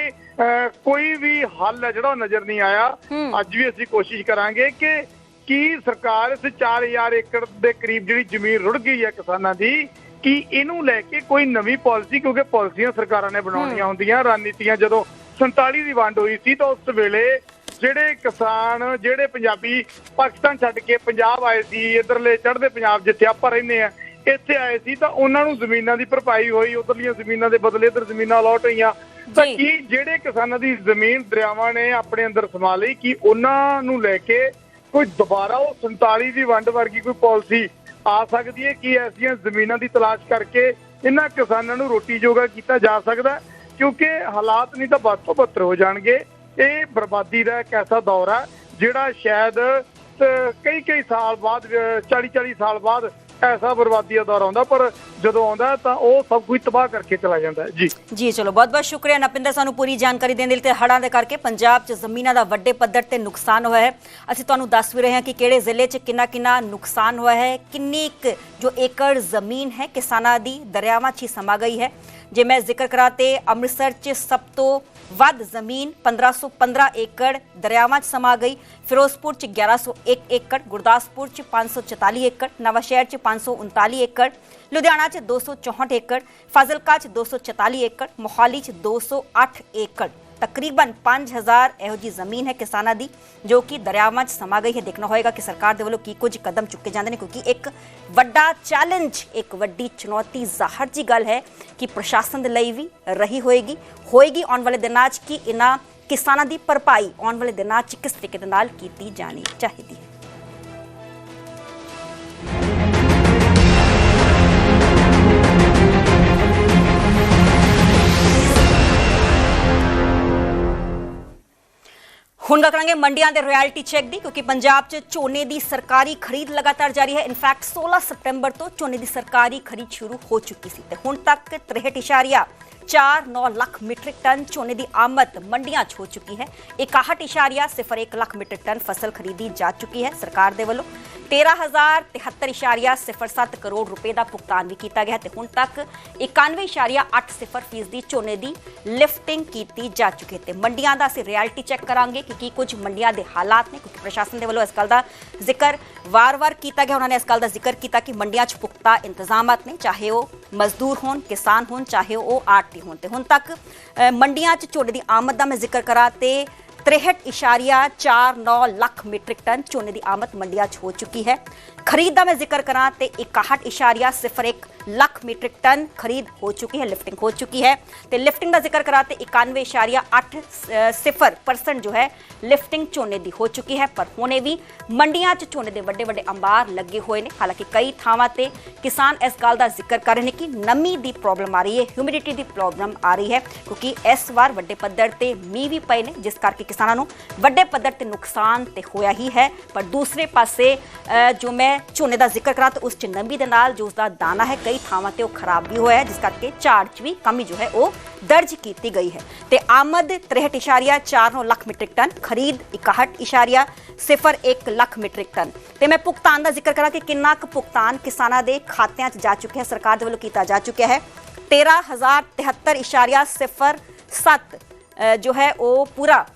ਕੋਈ ਵੀ ਹੱਲ ਹੈ ਜਿਹੜਾ ਨਜ਼ਰ ਨਹੀਂ ਆਇਆ। ਅੱਜ ਵੀ ਅਸੀਂ ਕੋਸ਼ਿਸ਼ ਕਰਾਂਗੇ ਕਿ ਕੀ ਸਰਕਾਰ ਇਸ 4000 ਏਕੜ ਦੇ ਕਰੀਬ ਜਿਹੜੀ ਜ਼ਮੀਨ ਰੁੜ ਗਈ ਹੈ ਕਿਸਾਨਾਂ ਦੀ ਕੀ ਇਹਨੂੰ ਲੈ ਕੇ ਕੋਈ ਨਵੀਂ ਪਾਲਿਸੀ ਕਿਉਂਕਿ ਪਾਲਿਸੀਆਂ ਸਰਕਾਰਾਂ ਨੇ ਬਣਾਉਣੀਆਂ ਹੁੰਦੀਆਂ ਰਣਨੀਤੀਆਂ ਜਦੋਂ 47 ਦੀ ਵੰਡ ਹੋਈ ਸੀ ਤਾਂ ਉਸ ਵੇਲੇ ਜਿਹੜੇ ਕਿਸਾਨ ਜਿਹੜੇ ਪੰਜਾਬੀ ਪਾਕਿਸਤਾਨ ਛੱਡ ਕੇ ਪੰਜਾਬ ਆਏ ਸੀ ਇਧਰਲੇ ਚੜ੍ਹਦੇ ਪੰਜਾਬ ਜਿੱਥੇ ਆਪਾਂ ਰਹਿੰਦੇ ਆ ਇੱਥੇ ਆਏ ਸੀ ਤਾਂ ਉਹਨਾਂ ਨੂੰ ਜ਼ਮੀਨਾਂ ਦੀ ਭਰਪਾਈ ਹੋਈ ਉਧਰਲੀਆਂ ਜ਼ਮੀਨਾਂ ਦੇ ਬਦਲੇ ਇਧਰ ਜ਼ਮੀਨਾਂ ਅਲਾਟ ਹੋਈਆਂ ਤਾਂ। ਕੀ ਜਿਹੜੇ ਕਿਸਾਨਾਂ ਦੀ ਜ਼ਮੀਨ ਦਰਿਆਵਾਂ ਨੇ ਆਪਣੇ ਅੰਦਰ ਸਮਾ ਲਈ ਕੀ ਉਹਨਾਂ ਨੂੰ ਲੈ ਕੇ ਕੋਈ ਦੁਬਾਰਾ ਉਹ 47 ਦੀ ਵੰਡ ਵਰਗੀ ਕੋਈ ਪਾਲਿਸੀ ਆ ਸਕਦੀ ਹੈ ਕਿ ਐਸੀਆਂ ਜ਼ਮੀਨਾਂ ਦੀ ਤਲਾਸ਼ ਕਰਕੇ ਇਹਨਾਂ ਕਿਸਾਨਾਂ ਨੂੰ ਰੋਟੀ ਜੋਗਾ ਕੀਤਾ ਜਾ ਸਕਦਾ ਕਿਉਂਕਿ ਹਾਲਾਤ ਨਹੀਂ ਤਾਂ ਵੱਧ ਤੋਂ ਬੱਤਰ ਹੋ ਜਾਣਗੇ। ਇਹ ਬਰਬਾਦੀ ਦਾ ਇੱਕ ਐਸਾ ਦੌਰ ਹੈ ਜਿਹੜਾ ਸ਼ਾਇਦ ਕਈ ਕਈ ਸਾਲ ਬਾਅਦ 40 40 ਸਾਲ ਬਾਅਦ ਐਸਾ ਬਰਬਾਦੀ ਦਾ ਦੌਰ ਆਉਂਦਾ, ਪਰ ਜਦੋਂ ਆਉਂਦਾ ਤਾਂ ਉਹ ਸਭ ਕੁਝ ਤਬਾਹ ਕਰਕੇ ਚਲਾ ਜਾਂਦਾ ਜੀ। ਜੀ, ਚਲੋ ਬਹੁਤ ਬਹੁਤ ਸ਼ੁਕਰੀਆ ਨਪਿੰਦਰ ਸਾਨੂੰ ਪੂਰੀ ਜਾਣਕਾਰੀ ਦੇਣ ਦੇ ਲਈ ਤੇ ਹੜ੍ਹਾਂ ਦੇ ਕਰਕੇ ਪੰਜਾਬ 'ਚ ਜ਼ਮੀਨਾਂ ਦਾ ਵੱਡੇ ਪੱਧਰ ਤੇ ਨੁਕਸਾਨ ਹੋਇਆ ਹੈ। ਅਸੀਂ ਤੁਹਾਨੂੰ ਦੱਸ ਵੀ ਰਹੇ ਹਾਂ ਕਿ ਕਿਹੜੇ ਜ਼ਿਲ੍ਹੇ 'ਚ ਕਿੰਨਾ ਕਿੰਨਾ ਨੁਕਸਾਨ ਹੋਇਆ ਹੈ, ਕਿੰਨੀ ਕੁ ਜੋ ਏਕੜ ਜ਼ਮੀਨ ਹੈ ਕਿਸਾਨਾਂ ਦੀ ਦਰਿਆਵਾਂ 'ਚ ਹੀ ਸਮਾ ਗਈ ਹੈ। ਜੇ ਮੈਂ ਜ਼ਿਕਰ ਕਰਾਂ ਤੇ ਅੰਮ੍ਰਿਤਸਰ 'ਚ ਸਭ ਤੋਂ ਵੱਧ ਜ਼ਮੀਨ 1515 ਏਕੜ ਦਰਿਆਵਾਂ 'ਚ ਸਮਾ ਗਈ। ਫਿਰੋਜ਼ਪੁਰ 'ਚ 1101 ਏਕੜ, ਗੁਰਦਾਸਪੁਰ 'ਚ 544 ਏਕੜ, ਨਵਾਂਸ਼ਹਿਰ 'ਚ 539 ਏਕੜ, ਲੁਧਿਆਣਾ 'ਚ 264 ਏਕੜ, ਫਾਜ਼ਿਲਕਾ 'ਚ 244 ਏਕੜ, ਮੋਹਾਲੀ 'ਚ 208 ਏਕੜ। ਤਕਰੀਬਨ 5000 ਇਹੋ ਜੀ ਜ਼ਮੀਨ ਹੈ ਕਿਸਾਨਾਂ ਦੀ, ਜੋ ਕਿ ਦਰਿਆਵਾਂ 'ਚ ਸਮਾ ਗਈ ਹੈ। ਦੇਖਣਾ ਹੋਏਗਾ ਕਿ ਸਰਕਾਰ ਦੇ ਵੱਲੋਂ ਕੀ ਕੁਝ ਕਦਮ ਚੁੱਕੇ ਜਾਂਦੇ ਨੇ, ਕਿਉਂਕਿ ਇੱਕ ਵੱਡਾ ਚੈਲੰਜ ਇੱਕ ਵੱਡੀ ਚੁਣੌਤੀ ਜ਼ਾਹਰ ਜੀ ਗੱਲ ਹੈ ਕਿ ਪ੍ਰਸ਼ਾਸਨ ਦੇ ਲਈ ਵੀ ਰਹੀ ਹੋਏਗੀ। ਹੋਏਗੀ ਆਉਣ ਵਾਲੇ ਦਿਨਾਂ 'ਚ ਕਿ ਇਹਨਾਂ ਕਿਸਾਨਾਂ ਦੀ ਭਰਪਾਈ ਆਉਣ ਵਾਲੇ ਦਿਨਾਂ 'ਚ ਕਿਸ ਤਰੀਕੇ ਦੇ ਨਾਲ ਕੀਤੀ ਜਾਣੀ ਚਾਹੀਦੀ ਹੈ। ਹੁਣ ਗੱਲ ਕਰਾਂਗੇ ਮੰਡੀਆਂ ਦੇ ਰਾਇਲਟੀ ਚੈੱਕ ਦੀ, ਕਿਉਂਕਿ ਪੰਜਾਬ 'ਚ ਝੋਨੇ ਦੀ ਸਰਕਾਰੀ ਖਰੀਦ ਲਗਾਤਾਰ ਜਾਰੀ ਹੈ। ਇਨਫੈਕਟ 16 ਸਤੰਬਰ ਤੋਂ ਝੋਨੇ ਦੀ ਸਰਕਾਰੀ ਖਰੀਦ ਸ਼ੁਰੂ ਹੋ ਚੁੱਕੀ ਸੀ ਤੇ ਹੁਣ ਤੱਕ 63.49 ਲੱਖ ਮੀਟ੍ਰਿਕ ਟਨ ਝੋਨੇ ਦੀ ਆਮਦ ਮੰਡੀਆਂ 'ਚ ਹੋ ਚੁੱਕੀ ਹੈ। 61.01 ਲੱਖ ਮੀਟ੍ਰਿਕ ਟਨ ਫਸਲ ਖਰੀਦੀ ਜਾ ਚੁੱਕੀ ਹੈ ਸਰਕਾਰ ਦੇ ਵੱਲੋਂ। 13073.07 ਕਰੋੜ ਰੁਪਏ ਦਾ ਭੁਗਤਾਨ ਵੀ ਕੀਤਾ ਗਿਆ ਹੈ ਤੇ ਹੁਣ ਤੱਕ 91.80 ਫੀਸਦੀ ਝੋਨੇ ਦੀ ਲਿਫਟਿੰਗ ਕੀਤੀ ਜਾ ਚੁੱਕੀ ਹੈ ਤੇ ਮੰਡੀਆਂ ਦਾ ਅਸੀਂ ਰਿਐਲਿਟੀ ਚੈੱਕ ਕਰਾਂਗੇ ਕਿ ਕੀ ਕੁਝ ਮੰਡੀਆਂ ਦੇ ਹਾਲਾਤ ਨੇ, ਕਿਉਂਕਿ ਪ੍ਰਸ਼ਾਸਨ ਦੇ ਵੱਲੋਂ ਇਸ ਗੱਲ ਦਾ ਜ਼ਿਕਰ ਵਾਰ-ਵਾਰ ਕੀਤਾ ਗਿਆ ਉਹਨਾਂ ਨੇ ਇਸ ਗੱਲ ਦਾ ਜ਼ਿਕਰ ਕੀਤਾ ਕਿ ਮੰਡੀਆਂ 'ਚ ਪੁਖਤਾ ਇੰਤਜ਼ਾਮਾਤ ਨੇ, ਚਾਹੇ ਉਹ ਮਜ਼ਦੂਰ ਹੋਣ, ਕਿਸਾਨ ਹੋਣ, ਚਾਹੇ ਉਹ ਆੜਤੀ ਹੋਣ। ਤੇ ਹੁਣ ਤੱਕ ਮੰਡੀਆਂ 'ਚ ਝੋਨੇ ਦੀ ਆਮਦ ਦਾ ਮੈਂ ਜ਼ਿਕਰ ਕਰਾਂ ਤੇ 63.49 ਲੱਖ ਮੀਟ੍ਰਿਕ ਟਨ ਝੋਨੇ ਦੀ ਆਮਦ ਮੰਡੀਆਂ 'ਚ ਹੋ ਚੁੱਕੀ ਹੈ। ਖਰੀਦ ਦਾ ਮੈਂ ਜ਼ਿਕਰ ਕਰਾਂ ਤੇ 61.01 ਲੱਖ ਮੀਟ੍ਰਿਕ ਟਨ ਖਰੀਦ ਹੋ ਚੁੱਕੀ ਹੈ ਲਿਫਟਿੰਗ ਹੋ ਚੁੱਕੀ ਹੈ ਤੇ ਲਿਫਟਿੰਗ ਦਾ ਜ਼ਿਕਰ ਕਰਾਂ ਤੇ 91.80% ਜੋ ਹੈ ਲਿਫਟਿੰਗ ਝੋਨੇ ਦੀ ਹੋ ਚੁੱਕੀ ਹੈ ਪਰ ਹੁਣੇ ਵੀ ਮੰਡੀਆਂ 'ਚ ਝੋਨੇ ਦੇ ਵੱਡੇ ਵੱਡੇ ਅੰਬਾਰ ਲੱਗੇ ਹੋਏ ਨੇ ਹਾਲਾਂਕਿ ਕਈ ਥਾਵਾਂ ਤੇ ਕਿਸਾਨ ਇਸ ਗੱਲ ਦਾ ਜ਼ਿਕਰ ਕਰ ਰਹੇ ਨੇ ਕਿ ਨਮੀ ਦੀ ਪ੍ਰੋਬਲਮ ਆ ਰਹੀ ਹੈ ਹਿਊਮਿਡਿਟੀ ਦੀ ਪ੍ਰੋਬਲਮ ਆ ਰਹੀ ਹੈ ਕਿਉਂਕਿ ਇਸ ਵਾਰ ਵੱਡੇ ਪੱਧਰ ਤੇ ਮੀਂਹ ਵੀ ਪਏ ਨੇ ਜਿਸ ਕਰਕੇ ਕਿਸਾਨਾਂ ਨੂੰ ਵੱਡੇ ਪੱਧਰ ਤੇ ਨੁਕਸਾਨ ਤੇ ਹੋਇਆ ਹੀ ਹੈ ਪਰ ਦੂਸਰੇ ਪਾਸੇ ਜੋ ਮੈਂ ਝੋਨੇ ਦਾ ਜ਼ਿਕਰ ਕਰਾਂ ਤਾਂ ਉਸ ਚ ਨਮੀ ਦੇ ਨਾਲ ਜੋ ਉਸ ਦਾ ਦਾਣਾ ਹੈ ਕਈ ਥਾਵਾਂ ਤੇ ਉਹ ਖਰਾਬ ਵੀ ਹੋਇਆ ਹੈ ਜਿਸ ਕਰਕੇ ਝਾੜ ਚ ਵੀ ਕਮੀ ਜੋ ਹੈ ਉਹ ਦਰਜ ਕੀਤੀ ਗਈ ਹੈ। ਤੇ ਆਮਦ 63.49 ਲੱਖ ਮੀਟ੍ਰਿਕ ਟਨ ਖਰੀਦ 61.01 ਲੱਖ ਮੀਟ੍ਰਿਕ ਟਨ। ਤੇ ਮੈਂ ਭੁਗਤਾਨ ਦਾ ਜ਼ਿਕਰ ਕਰਾਂ ਕਿ ਕਿੰਨਾ ਕੁ ਭੁਗਤਾਨ ਕਿਸਾਨਾਂ ਦੇ ਖਾਤਿਆਂ 'ਚ ਜਾ ਚੁੱਕਿਆ ਹੈ ਸਰਕਾਰ ਦੇ ਵੱਲੋਂ ਕੀਤਾ ਜਾ ਚੁੱਕਿਆ ਹੈ। 13073.07 ਅ, ਜੋ ਹੈ ਉਹ ਪੂਰਾ ਅ,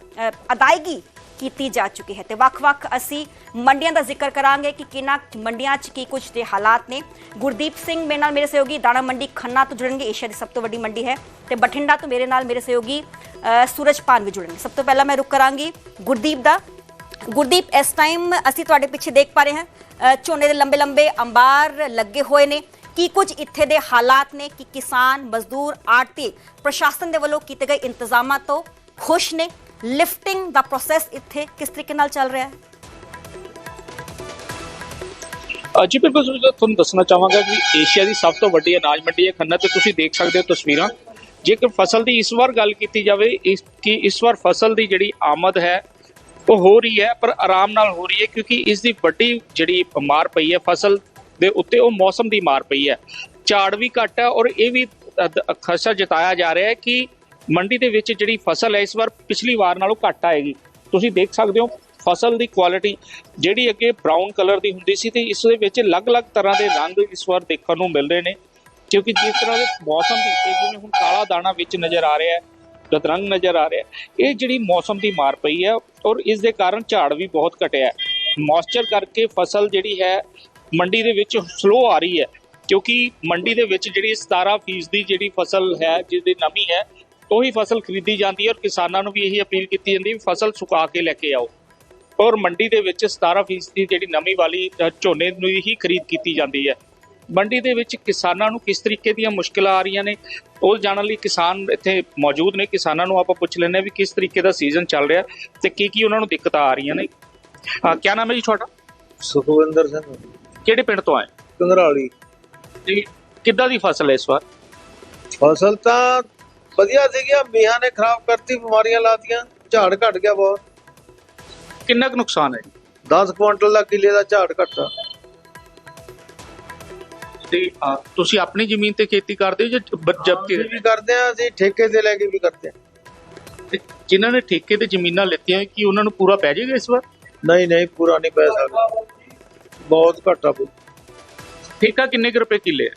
ਅਦਾਇਗੀ ਕੀਤੀ ਜਾ ਚੁੱਕੀ ਹੈ ਤੇ ਵੱਖ-ਵੱਖ ਅਸੀਂ ਮੰਡੀਆਂ ਦਾ ਜ਼ਿਕਰ ਕਰਾਂਗੇ ਕਿ ਕਿੰਨਾ ਮੰਡੀਆਂ 'ਚ ਕੀ ਕੁਝ ਦੇ ਹਾਲਾਤ ਨੇ। ਗੁਰਦੀਪ ਸਿੰਘ ਮੇਰੇ ਨਾਲ ਮੇਰੇ ਸਹਿਯੋਗੀ ਦਾਣਾ ਮੰਡੀ ਖੰਨਾ ਤੋਂ ਜੁੜਨਗੇ, ਏਸ਼ੀਆ ਦੀ ਸਭ ਤੋਂ ਵੱਡੀ ਮੰਡੀ ਹੈ ਤੇ ਬਠਿੰਡਾ ਤੋਂ ਮੇਰੇ ਨਾਲ ਮੇਰੇ ਸਹਿਯੋਗੀ ਸੂਰਜਪਾਨ ਵੀ ਜੁੜਨਗੇ। ਸਭ ਤੋਂ ਪਹਿਲਾਂ ਮੈਂ ਰੁਕ ਕਰਾਂਗੀ ਗੁਰਦੀਪ ਦਾ। ਗੁਰਦੀਪ, ਇਸ ਟਾਈਮ ਅਸੀਂ ਤੁਹਾਡੇ ਪਿੱਛੇ ਦੇਖ ਪਾ ਰਹੇ ਹਾਂ ਝੋਨੇ ਦੇ ਲੰਬੇ ਲੰਬੇ ਅੰਬਾਰ ਲੱਗੇ ਹੋਏ ਨੇ। ਕੀ ਕੁਝ ਇੱਥੇ ਦੇ ਹਾਲਾਤ ਨੇ ਕਿ ਕਿਸਾਨ, ਮਜ਼ਦੂਰ ਆੜਤੀ ਪ੍ਰਸ਼ਾਸਨ ਦੇ ਵੱਲੋਂ ਕੀਤੇ ਗਏ ਇੰਤਜ਼ਾਮਾਂ ਤੋਂ ਖੁਸ਼ ਨੇ? ਲਿਫਟਿੰਗ ਦਾ ਪ੍ਰੋਸੈਸ ਇੱਥੇ ਕਿਸ ਤਰੀਕੇ ਨਾਲ ਚੱਲ ਰਿਹਾ ਹੈ? ਜੀ ਬਿਲਕੁਲ ਤੁਹਾਨੂੰ ਦੱਸਣਾ ਚਾਹਾਂਗਾ ਕਿ ਏਸ਼ੀਆ ਦੀ ਸਭ ਤੋਂ ਵੱਡੀ ਅਨਾਜ ਮੰਡੀ ਹੈ ਖੰਨਾ ਤੇ ਤੁਸੀਂ ਦੇਖ ਸਕਦੇ ਹੋ ਤਸਵੀਰਾਂ। ਜੇਕਰ ਫਸਲ ਦੀ ਇਸ ਵਾਰ ਗੱਲ ਕੀਤੀ ਜਾਵੇ ਇਸ ਕਿ ਇਸ ਵਾਰ ਫਸਲ ਦੀ ਜਿਹੜੀ ਆਮਦ ਹੈ ਉਹ ਹੋ ਰਹੀ ਹੈ ਪਰ ਆਰਾਮ ਨਾਲ ਹੋ ਰਹੀ ਹੈ ਕਿਉਂਕਿ ਇਸ ਦੀ ਵੱਡੀ ਜਿਹੜੀ ਮਾਰ ਪਈ ਹੈ ਫਸਲ ਦੇ ਉੱਤੇ ਉਹ ਮੌਸਮ ਦੀ ਮਾਰ ਪਈ ਹੈ। ਝਾੜ ਵੀ ਘੱਟ ਹੈ ਔਰ ਇਹ ਵੀ ਅ, ਜਤਾਇਆ ਜਾ ਰਿਹਾ ਹੈ ਕਿ ਮੰਡੀ ਦੇ ਵਿੱਚ ਜਿਹੜੀ ਫਸਲ ਹੈ, ਇਸ ਵਾਰ ਪਿਛਲੀ ਵਾਰ ਨਾਲੋਂ ਘੱਟ ਆਏਗੀ। ਤੁਸੀਂ ਦੇਖ ਸਕਦੇ ਹੋ, ਫਸਲ ਦੀ ਕੁਆਲਿਟੀ ਜਿਹੜੀ ਅੱਗੇ ਬ੍ਰਾਊਨ ਕਲਰ ਦੀ ਹੁੰਦੀ ਸੀ ਤੇ ਇਸ ਦੇ ਵਿੱਚ ਅਲੱਗ-ਅਲੱਗ ਤਰ੍ਹਾਂ ਦੇ ਰੰਗ ਇਸ ਵਾਰ ਦੇਖਣ ਨੂੰ ਮਿਲ ਰਹੇ ਨੇ। ਕਿਉਂਕਿ ਜਿਸ ਤਰ੍ਹਾਂ ਦੇ ਮੌਸਮ ਦੀ ਜਿਵੇਂ ਹੁਣ ਕਾਲਾ ਦਾਣਾ ਵਿੱਚ ਨਜ਼ਰ ਆ ਰਿਹਾ ਹੈ ਗਦਰੰਗ ਨਜ਼ਰ ਆ ਰਿਹਾ ਹੈ, ਇਹ ਜਿਹੜੀ ਮੌਸਮ ਦੀ ਮਾਰ ਪਈ ਹੈ ਔਰ ਇਸ ਦੇ ਕਾਰਨ ਝਾੜ ਵੀ ਬਹੁਤ ਘਟਿਆ ਹੈ। ਮੌਇਸਚਰ ਕਰਕੇ ਫਸਲ ਜਿਹੜੀ ਹੈ, ਮੰਡੀ ਦੇ ਵਿੱਚ ਸਲੋ ਆ ਰਹੀ ਹੈ। ਕਿਉਂਕਿ ਮੰਡੀ ਦੇ ਵਿੱਚ ਜਿਹੜੀ 17% ਦੀ ਜਿਹੜੀ ਫਸਲ ਹੈ ਜਿਸ ਦੀ ਨਮੀ ਹੈ ਉਹੀ ਫਸਲ ਖਰੀਦੀ ਜਾਂਦੀ ਹੈ ਔਰ ਕਿਸਾਨਾਂ ਨੂੰ ਵੀ ਇਹੀ ਅਪੀਲ ਕੀਤੀ ਜਾਂਦੀ ਹੈ ਵੀ ਫਸਲ ਸੁਕਾ ਕੇ ਲੈ ਕੇ ਆਓ। ਔਰ ਮੰਡੀ ਦੇ ਵਿੱਚ 17% ਦੀ ਜਿਹੜੀ ਨਮੀ ਵਾਲੀ ਝੋਨੇ ਨੂੰ ਹੀ ਖਰੀਦ ਕੀਤੀ ਜਾਂਦੀ ਹੈ। ਮੰਡੀ ਦੇ ਵਿੱਚ ਕਿਸਾਨਾਂ ਨੂੰ ਕਿਸ ਤਰੀਕੇ ਦੀਆਂ ਮੁਸ਼ਕਲਾਂ ਆ ਰਹੀਆਂ ਨੇ? ਉਹ ਜਾਣਨ ਲਈ ਕਿਸਾਨ ਇੱਥੇ ਮੌਜੂਦ ਨੇ। ਕਿਸਾਨਾਂ ਨੂੰ ਆਪਾਂ ਪੁੱਛ ਹਾਂ ਵੀ ਕਿਸ ਤਰੀਕੇ ਦਾ ਸੀਜ਼ਨ ਚੱਲ ਰਿਹਾ ਤੇ ਕੀ ਕੀ ਉਹਨਾਂ ਨੂੰ ਦਿੱਕਤਾਂ ਆ ਰਹੀਆਂ ਨੇ। ਅ, ਕਿਆ ਨਾਮ ਹੈ ਜੀ ਤੁਹਾਡਾ? ਸੁਖਵਿੰਦਰ ਸਿੰਘ। ਕਿਹੜੇ ਪਿੰਡ ਤੋਂ ਆਏ? ਕੰਗਰਾਲੀ। ਤੇ ਕਿੱਦਾਂ ਦੀ ਫਸਲ ਹੈ ਇਸ ਵਾਰ? ਫਸਲ ਤਾਂ ਵਧੀਆ ਸੀਗੀਆਂ ਮੀਹਾਂ ਨੇ ਖਰਾਬ ਕਰਤੀ ਬਿਮਾਰੀਆਂ ਲਾਤੀਆਂ ਝਾੜ ਘਟ ਗਿਆ ਬਹੁਤ। ਕਿੰਨਾ ਕੁ ਨੁਕਸਾਨ ਹੈ? 10 ਕੁਇੰਟਲ ਦਾ ਕਿੱਲੇ ਦਾ ਝਾੜ ਘਟਾ ਤੇ ਅ, ਤੁਸੀਂ ਆਪਣੀ ਜ਼ਮੀਨ ਤੇ ਖੇਤੀ ਕਰਦੇ ਹੋ ਜਾਂ ਬ- ਜਬਕਿ? ਵੀ ਕਰਦੇ ਆ ਅਸੀਂ ਠੇਕੇ ਤੇ ਲੈ ਕੇ ਵੀ ਕਰਦੇ ਆ ਤੇ ਜਿਨ੍ਹਾਂ ਨੇ ਠੇਕੇ ਤੇ ਜ਼ਮੀਨਾਂ ਲਿੱਤੀਆਂ ਕੀ ਉਹਨਾਂ ਨੂੰ ਪੂਰਾ ਪੈ ਜਾਏਗਾ ਇਸ ਵਾਰ? ਨਹੀਂ ਨਹੀਂ ਪੂਰਾ ਨਹੀਂ ਪੈ ਸਕਦਾ। ਬਹੁਤ ਘਟਾ ਪਊ। ਠੇਕਾ ਕਿੰਨੇ ਕੁ ਰੁਪਏ ਕਿੱਲੇ ਹੈ?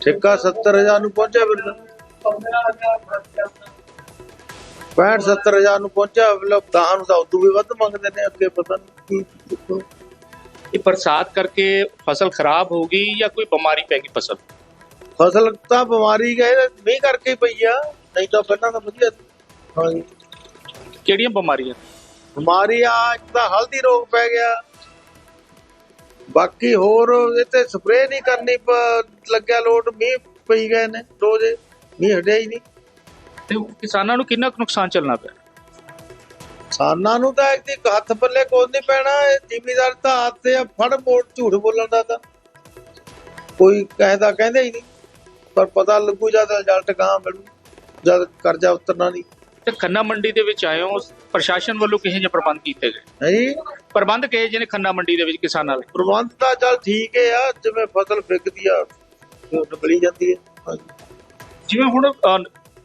ਠੇਕਾ 70000 ਨੂੰ ਪਹੁੰਚਿਆ ਬਿਰਦਾ 65 70000 ਨੂੰ ਪਹੁੰਚਿਆ ਮਤਲਬ ਦਾਹਾਂ ਨੂੰ ਤਾਂ ਉਦੋਂ ਵੀ ਵੱਧ ਮੰਗਦੇ ਨੇ ਅੱਗੇ ਪਤਾ ਨਹੀਂ ਕੀ ਇਹ ਬਰਸਾਤ ਕਰਕੇ ਫਸਲ ਖਰਾਬ ਹੋ ਗਈ ਜਾਂ ਕੋਈ ਬਿਮਾਰੀ ਪੈ ਗਈ ਫਸਲ? ਫਸਲ ਤਾਂ ਬਿਮਾਰੀ ਗਏ ਮੀਂਹ ਕਰਕੇ ਪਈ ਆ ਨਹੀਂ ਤਾਂ ਪਹਿਲਾਂ ਤਾਂ ਵਧੀਆ ਹਾਂਜੀ। ਕਿਹੜੀਆਂ ਬਿਮਾਰੀਆਂ? ਬਿਮਾਰੀ ਆ ਇੱਕ ਤਾਂ ਹਲਦੀ ਰੋਗ ਪੈ ਗਿਆ। ਬਾਕੀ ਹੋਰ ਇਹ ਤੇ ਸਪਰੇਅ ਨਹੀਂ ਕਰਨੀ ਲੱਗਿਆ ਲੋਟ ਮੀਂਹ ਪਈ ਗਏ ਨੇ ਰੋਜ਼। ਮੀਂਹ ਹਟਿਆ ਹੀ ਨਹੀਂ। ਤੇ ਕਿਸਾਨਾਂ ਨੂੰ ਕਿੰਨਾ ਕੁ ਨੁਕਸਾਨ ਚੱਲਣਾ ਪਿਆ? ਕਿਸਾਨਾਂ ਨੂੰ ਤਾਂ ਇੱਕ ਹੱਥ ਪੱਲੇ ਕੋਈ ਨਹੀਂ ਪੈਣਾ ਇਹ ਜ਼ਿਮੀਦਾਰ ਤਾਂ ਹੱਥ ਤੇ ਆ, ਫੜ ਮੋੜ ਝੂਠ ਬੋਲਣ ਦਾ ਤਾਂ। ਕੋਈ ਕਹਿੰਦਾ ਕਹਿੰਦੇ ਹੀ ਨਹੀਂ ਪਰ ਪਤਾ ਲੱਗੂ ਜਦ ਰਿਜ਼ਲਟ ਗਾਂ ਮਿਲੂ ਜਦ ਕਰਜ਼ਾ ਉਤਰਨਾ ਨਹੀਂ। ਤੇ ਖੰਨਾ ਮੰਡੀ ਦੇ ਵਿੱਚ ਆਏ ਹੋ ਪ੍ਰਸ਼ਾਸਨ ਵੱਲੋਂ ਕਿਹੋ ਜਿਹੇ ਪ੍ਰਬੰਧ ਕੀਤੇ ਗਏ? ਹੈ ਜੀ ਪ੍ਰਬੰਧ ਕਿਹੋ ਜਿਹੇ ਨੇ ਖੰਨਾ ਮੰਡੀ ਦੇ ਵਿੱਚ ਕਿਸਾਨਾਂ ਲਈ ਪ੍ਰਬੰਧ ਤਾਂ ਚੱਲ ਠੀਕ ਹੈ ਆ ਜਿਵੇਂ ਫਸਲ ਵਿਕਦੀ ਆ ਉਹ ਨਿਕਲੀ ਜਾਂਦੀ ਹੈ। ਹਾਂਜੀ। ਜਿਵੇਂ ਹੁਣ ਅ,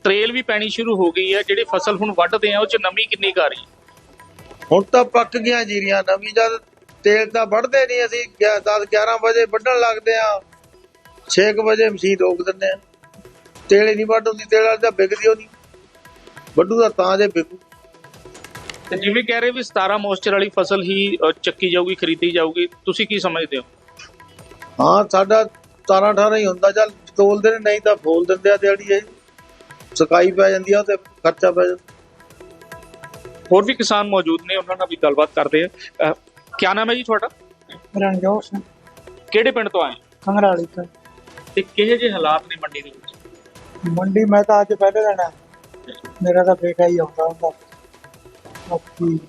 ਤਰੇਲ ਵੀ ਪੈਣੀ ਸ਼ੁਰੂ ਹੋ ਗਈ ਹੈ ਜਿਹੜੀ ਫਸਲ ਹੁਣ ਵੱਢਦੇ ਆ ਉਹ ਚ ਨਮੀ ਕਿੰਨੀ ਕੁ ਆ ਰਹੀ ਹੁਣ ਤਾਂ ਪੱਕ ਗਿਆ ਜੀਰੀਆਂ ਨਵੀਂ ਜਦ ਤੇਲ ਤਾਂ ਵੱਢਦੇ ਨਹੀਂ ਅਸੀਂ 10 11 ਵਜੇ ਵੱਢਣ ਲੱਗਦੇ ਆ 6 ਵਜੇ ਮਸ਼ੀਨ ਰੋਕ ਦਿੰਦੇ ਆ ਤੇਲ ਹੀ ਨਹੀਂ ਵੱਢ ਹੁੰਦੀ ਤੇਲ ਵਾਲੀ ਤਾਂ ਵਿਕਦੀ ਉਹ ਨਹੀਂ। ਵੱਢੂ ਦਾ ਤਾਂ ਜੇ ਵਿਕੂ। ਤੇ ਜਿਵੇਂ ਕਹਿ ਰਹੇ ਵੀ 17 ਮੋਇਸਚਰ ਵਾਲੀ ਫਸਲ ਹੀ ਚੱਕੀ ਜਾਊਗੀ ਖਰੀਦੀ ਜਾਊਗੀ ਤੁਸੀਂ ਕੀ ਸਮਝਦੇ ਹੋ? ਹਾਂ ਸਾਡਾ 17 18 ਹੀ ਹੁੰਦਾ ਚੱਲ ਤੋਲਦੇ ਨੇ ਨਹੀਂ ਤਾਂ ਫੋਲ ਦਿੰਦੇ ਆ ਦਿਹਾੜੀ ਇਹ। ਸਕਾਈ ਪੈ ਜਾਂਦੀ ਆ ਤੇ ਖਰਚਾ ਪੈ ਜਾਂਦਾ। ਹੋਰ ਵੀ ਕਿਸਾਨ ਮੌਜੂਦ ਨੇ ਉਹਨਾਂ ਨਾਲ ਵੀ ਗੱਲਬਾਤ ਕਰਦੇ ਆ। ਕੀ ਨਾਮ ਹੈ ਜੀ ਤੁਹਾਡਾ? ਰਣਜੋਤ ਸਿੰਘ। ਕਿਹੜੇ ਪਿੰਡ ਤੋਂ ਆਏ? ਖੰਗਰਾਲੀ ਤੋਂ। ਤੇ ਕਿਹੋ ਜਿਹੇ ਹਾਲਾਤ ਨੇ ਮੰਡੀ ਦੇ ਵਿੱਚ? ਮੰਡੀ ਮੈਂ ਤਾਂ ਅੱਜ ਪਹਿਲੇ ਦਿਨ ਆ। ਮੇਰਾ ਤਾਂ ਬੇਟਾ ਹੀ ਆਉਂਦਾ ਹੁੰਦਾ। ਬਾਕੀ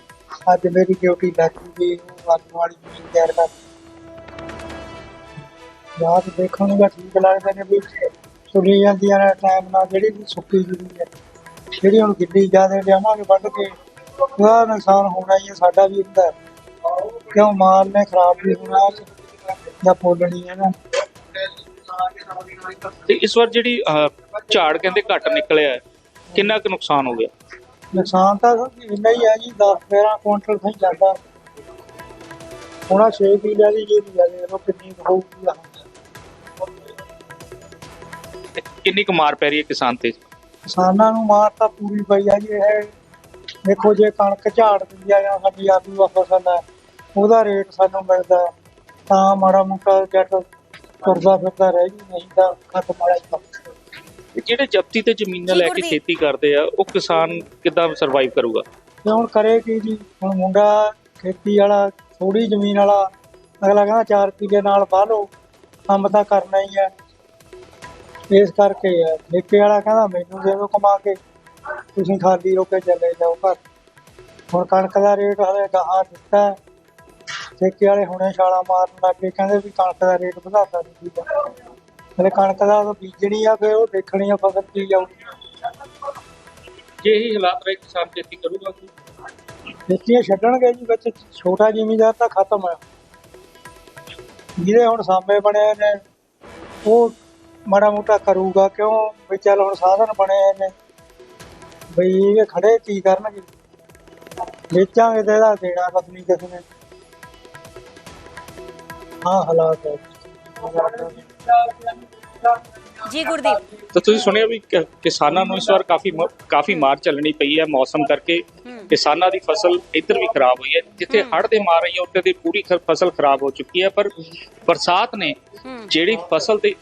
ਅੱਜ ਮੇਰੀ ਡਿਊਟੀ ਲੱਗ ਗਈ ਵਾਲੀ ਮਸ਼ੀਨ ਤਿਆਰ ਕਰ ਯਾਦ ਦੇਖਣ ਨੂੰ ਤਾਂ ਠੀਕ ਲੱਗਦੇ ਨੇ ਵੀ ਸੁਣੀ ਜਾਂਦੀਆਂ ਨੇ ਟਾਈਮ ਨਾਲ ਜਿਹੜੀ ਵੀ ਸੁੱਕੀ ਜਿਹੜੀ ਹੈ। ਜਿਹੜੀ ਹੁਣ ਗਿੱਲੀ ਜ਼ਿਆਦਾ ਲਿਆਵਾਂਗੇ ਵੱਢ ਕੇ ਉਹਦਾ ਨੁਕਸਾਨ ਹੋਣਾ ਹੀ ਹੈ ਸਾਡਾ ਵੀ ਹੁੰਦਾ। ਕਿਉਂ ਮਾਲ ਨੇ ਖਰਾਬ ਵੀ ਹੋਣਾ ਜਾਂ ਪੋਲਣੀ ਹੈ ਨਾ। ਤੇ ਇਸ ਵਾਰ ਜਿਹੜੀ ਝਾੜ ਕਹਿੰਦੇ ਘੱਟ ਨਿਕਲਿਆ ਕਿੰਨਾ ਕੁ ਨੁਕਸਾਨ ਹੋ ਗਿਆ? ਨੁਕਸਾਨ ਤਾਂ ਇੰਨਾ ਹੀ ਹੈ ਜੀ 10 13 ਕੁਇੰਟਲ ਸਹੀ ਜਾਂਦਾ। ਹੁਣਾ 6 ਕਿੱਲੇ ਦੀ ਜਿਹੜੀ ਜਾਂਦੇ ਉਹ ਕਿੰਨੀ ਹੋਊਗੀ ਕਿੰਨੀ ਕੁ ਮਾਰ ਪੈ ਰਹੀ ਹੈ ਕਿਸਾਨ ਤੇ? ਕਿਸਾਨਾਂ ਨੂੰ ਮਾਰ ਤਾਂ ਪੂਰੀ ਪਈ ਆ ਜੀ ਇਹ ਦੇਖੋ ਜੇ ਕਣਕ ਝਾੜ ਦਿੰਦੀ ਆ ਜਾਂ ਸਾਡੀ ਆਲੂ ਦਾ ਫਸਲ ਹੈ ਉਹਦਾ ਰੇਟ ਸਾਨੂੰ ਮਿਲਦਾ ਤਾਂ ਮਾੜਾ ਮੋਟਾ ਜੱਟ ਤੁਰਦਾ ਫਿਰਦਾ ਰਹਿ ਜੀ ਨਹੀਂ ਤਾਂ ਖਤਮ ਵਾਲਾ ਹੀ ਜਿਹੜੇ ਜ਼ਬਤੀ ਤੇ ਜ਼ਮੀਨਾਂ ਲੈ ਕੇ। ਖੇਤੀ ਕਰਦੇ ਆ ਉਹ ਕਿਸਾਨ ਕਿੱਦਾਂ ਸਰਵਾਈਵ ਕਰੂਗਾ? ਤੇ ਹੁਣ ਕਰੇ ਕੀ ਜੀ ਹੁਣ ਮੁੰਡਾ ਖੇਤੀ ਵਾਲਾ ਥੋੜੀ ਜ਼ਮੀਨ ਵਾਲਾ ਅਗਲਾ ਕਹਿੰਦਾ 4 ਕਿੱਲੇ ਨਾਲ ਬਾਹ ਲਓ ਕੰਮ ਤਾਂ ਕਰਨਾ ਹੀ ਹੈ ਇਸ ਕਰਕੇ ਹੈ ਠੇਕੇ ਵਾਲਾ ਕਹਿੰਦਾ ਮੈਨੂੰ ਦੇ ਦਿਓ ਕਮਾ ਕੇ। ਤੁਸੀਂ ਖਾਲੀ ਹੋ ਕੇ ਚਲੇ ਜਾਓ ਘਰ। ਹੁਣ ਕਣਕ ਦਾ ਰੇਟ ਹਲੇ ਗਾਹਾਂ ਦਿੱਤਾ ਹੈ। ਠੇਕੇ ਵਾਲੇ ਹੁਣੇ ਛਾਲਾ ਮਾਰਨ ਲੱਗੇ ਕਹਿੰਦੇ ਵੀ ਕਣਕ ਦਾ ਰੇਟ ਵਧਾਤਾ ਨਹੀਂ ਜੀ ਹਲੇ ਕਣਕ ਦਾ ਤਾਂ ਬੀਜਣੀ ਆ ਫਿਰ ਉਹ ਦੇਖਣੀ ਆ ਫਸਲ ਕੀ ਜਾਊਗੀ ਜੇ ਇਹ ਹਾਲਾਤ ਰਹੇ ਕਿਸਾਨ ਖੇਤੀ ਕਰੂਗਾ ਖੇਤੀਆਂ ਛੱਡਣਗੇ ਜੀ ਵਿੱਚ ਛੋਟਾ ਜ਼ਿਮੀਂਦਾਰ ਤਾਂ ਖਤਮ ਹੈ ਜਿਹਦੇ ਹੁਣ ਸਾਹਮਣੇ ਬਣੇ ਨੇ ਉਹ ਮਾੜਾ ਮੋਟਾ ਕਰੂਗਾ, ਕਿਉਂ? ਵੀ ਚੱਲ ਹੁਣ ਸਾਧਨ ਬਣੇ ਨੇ। ਬਈ ਇਹ ਖੜੇ ਕੀ ਕਰਨਗੇ? ਵੇਚਾਂਗੇ ਤੇ ਇਹਦਾ ਦੇਣਾ ਪਤਨੀ ਕਿਸੇ ਨੇ। ਹਾਂ, ਹਾਲਾਤ ਹੈ। ਜੀ ਗੁਰਦੀਪ। ਤਾਂ ਤੁਸੀਂ ਸੁਣਿਆ ਵੀ ਕਿ- ਕਿਸਾਨਾਂ ਨੂੰ ਇਸ ਵਾਰ ਕਾਫੀ ਮ- ਕਾਫੀ ਮਾਰ ਚੱਲਣੀ ਪਈ ਹੈ ਮੌਸਮ ਕਰਕੇ। ਕਿਸਾਨਾਂ ਦੀ ਫਸਲ ਇੱਧਰ ਵੀ ਖਰਾਬ ਹੋਈ ਹੈ। ਜਿੱਥੇ ਹੜ੍ਹ ਦੇ ਮਾਰ ਰਹੀ ਹੈ ਉੱਥੇ ਦੀ ਪੂਰੀ ਖ- ਫਸਲ ਖਰਾਬ ਹੋ ਚੁੱਕੀ ਹੈ। ਪਰ ਬਰਸਾਤ ਨੇ ਜਿਹੜੀ ਫਸਲ ਤੇ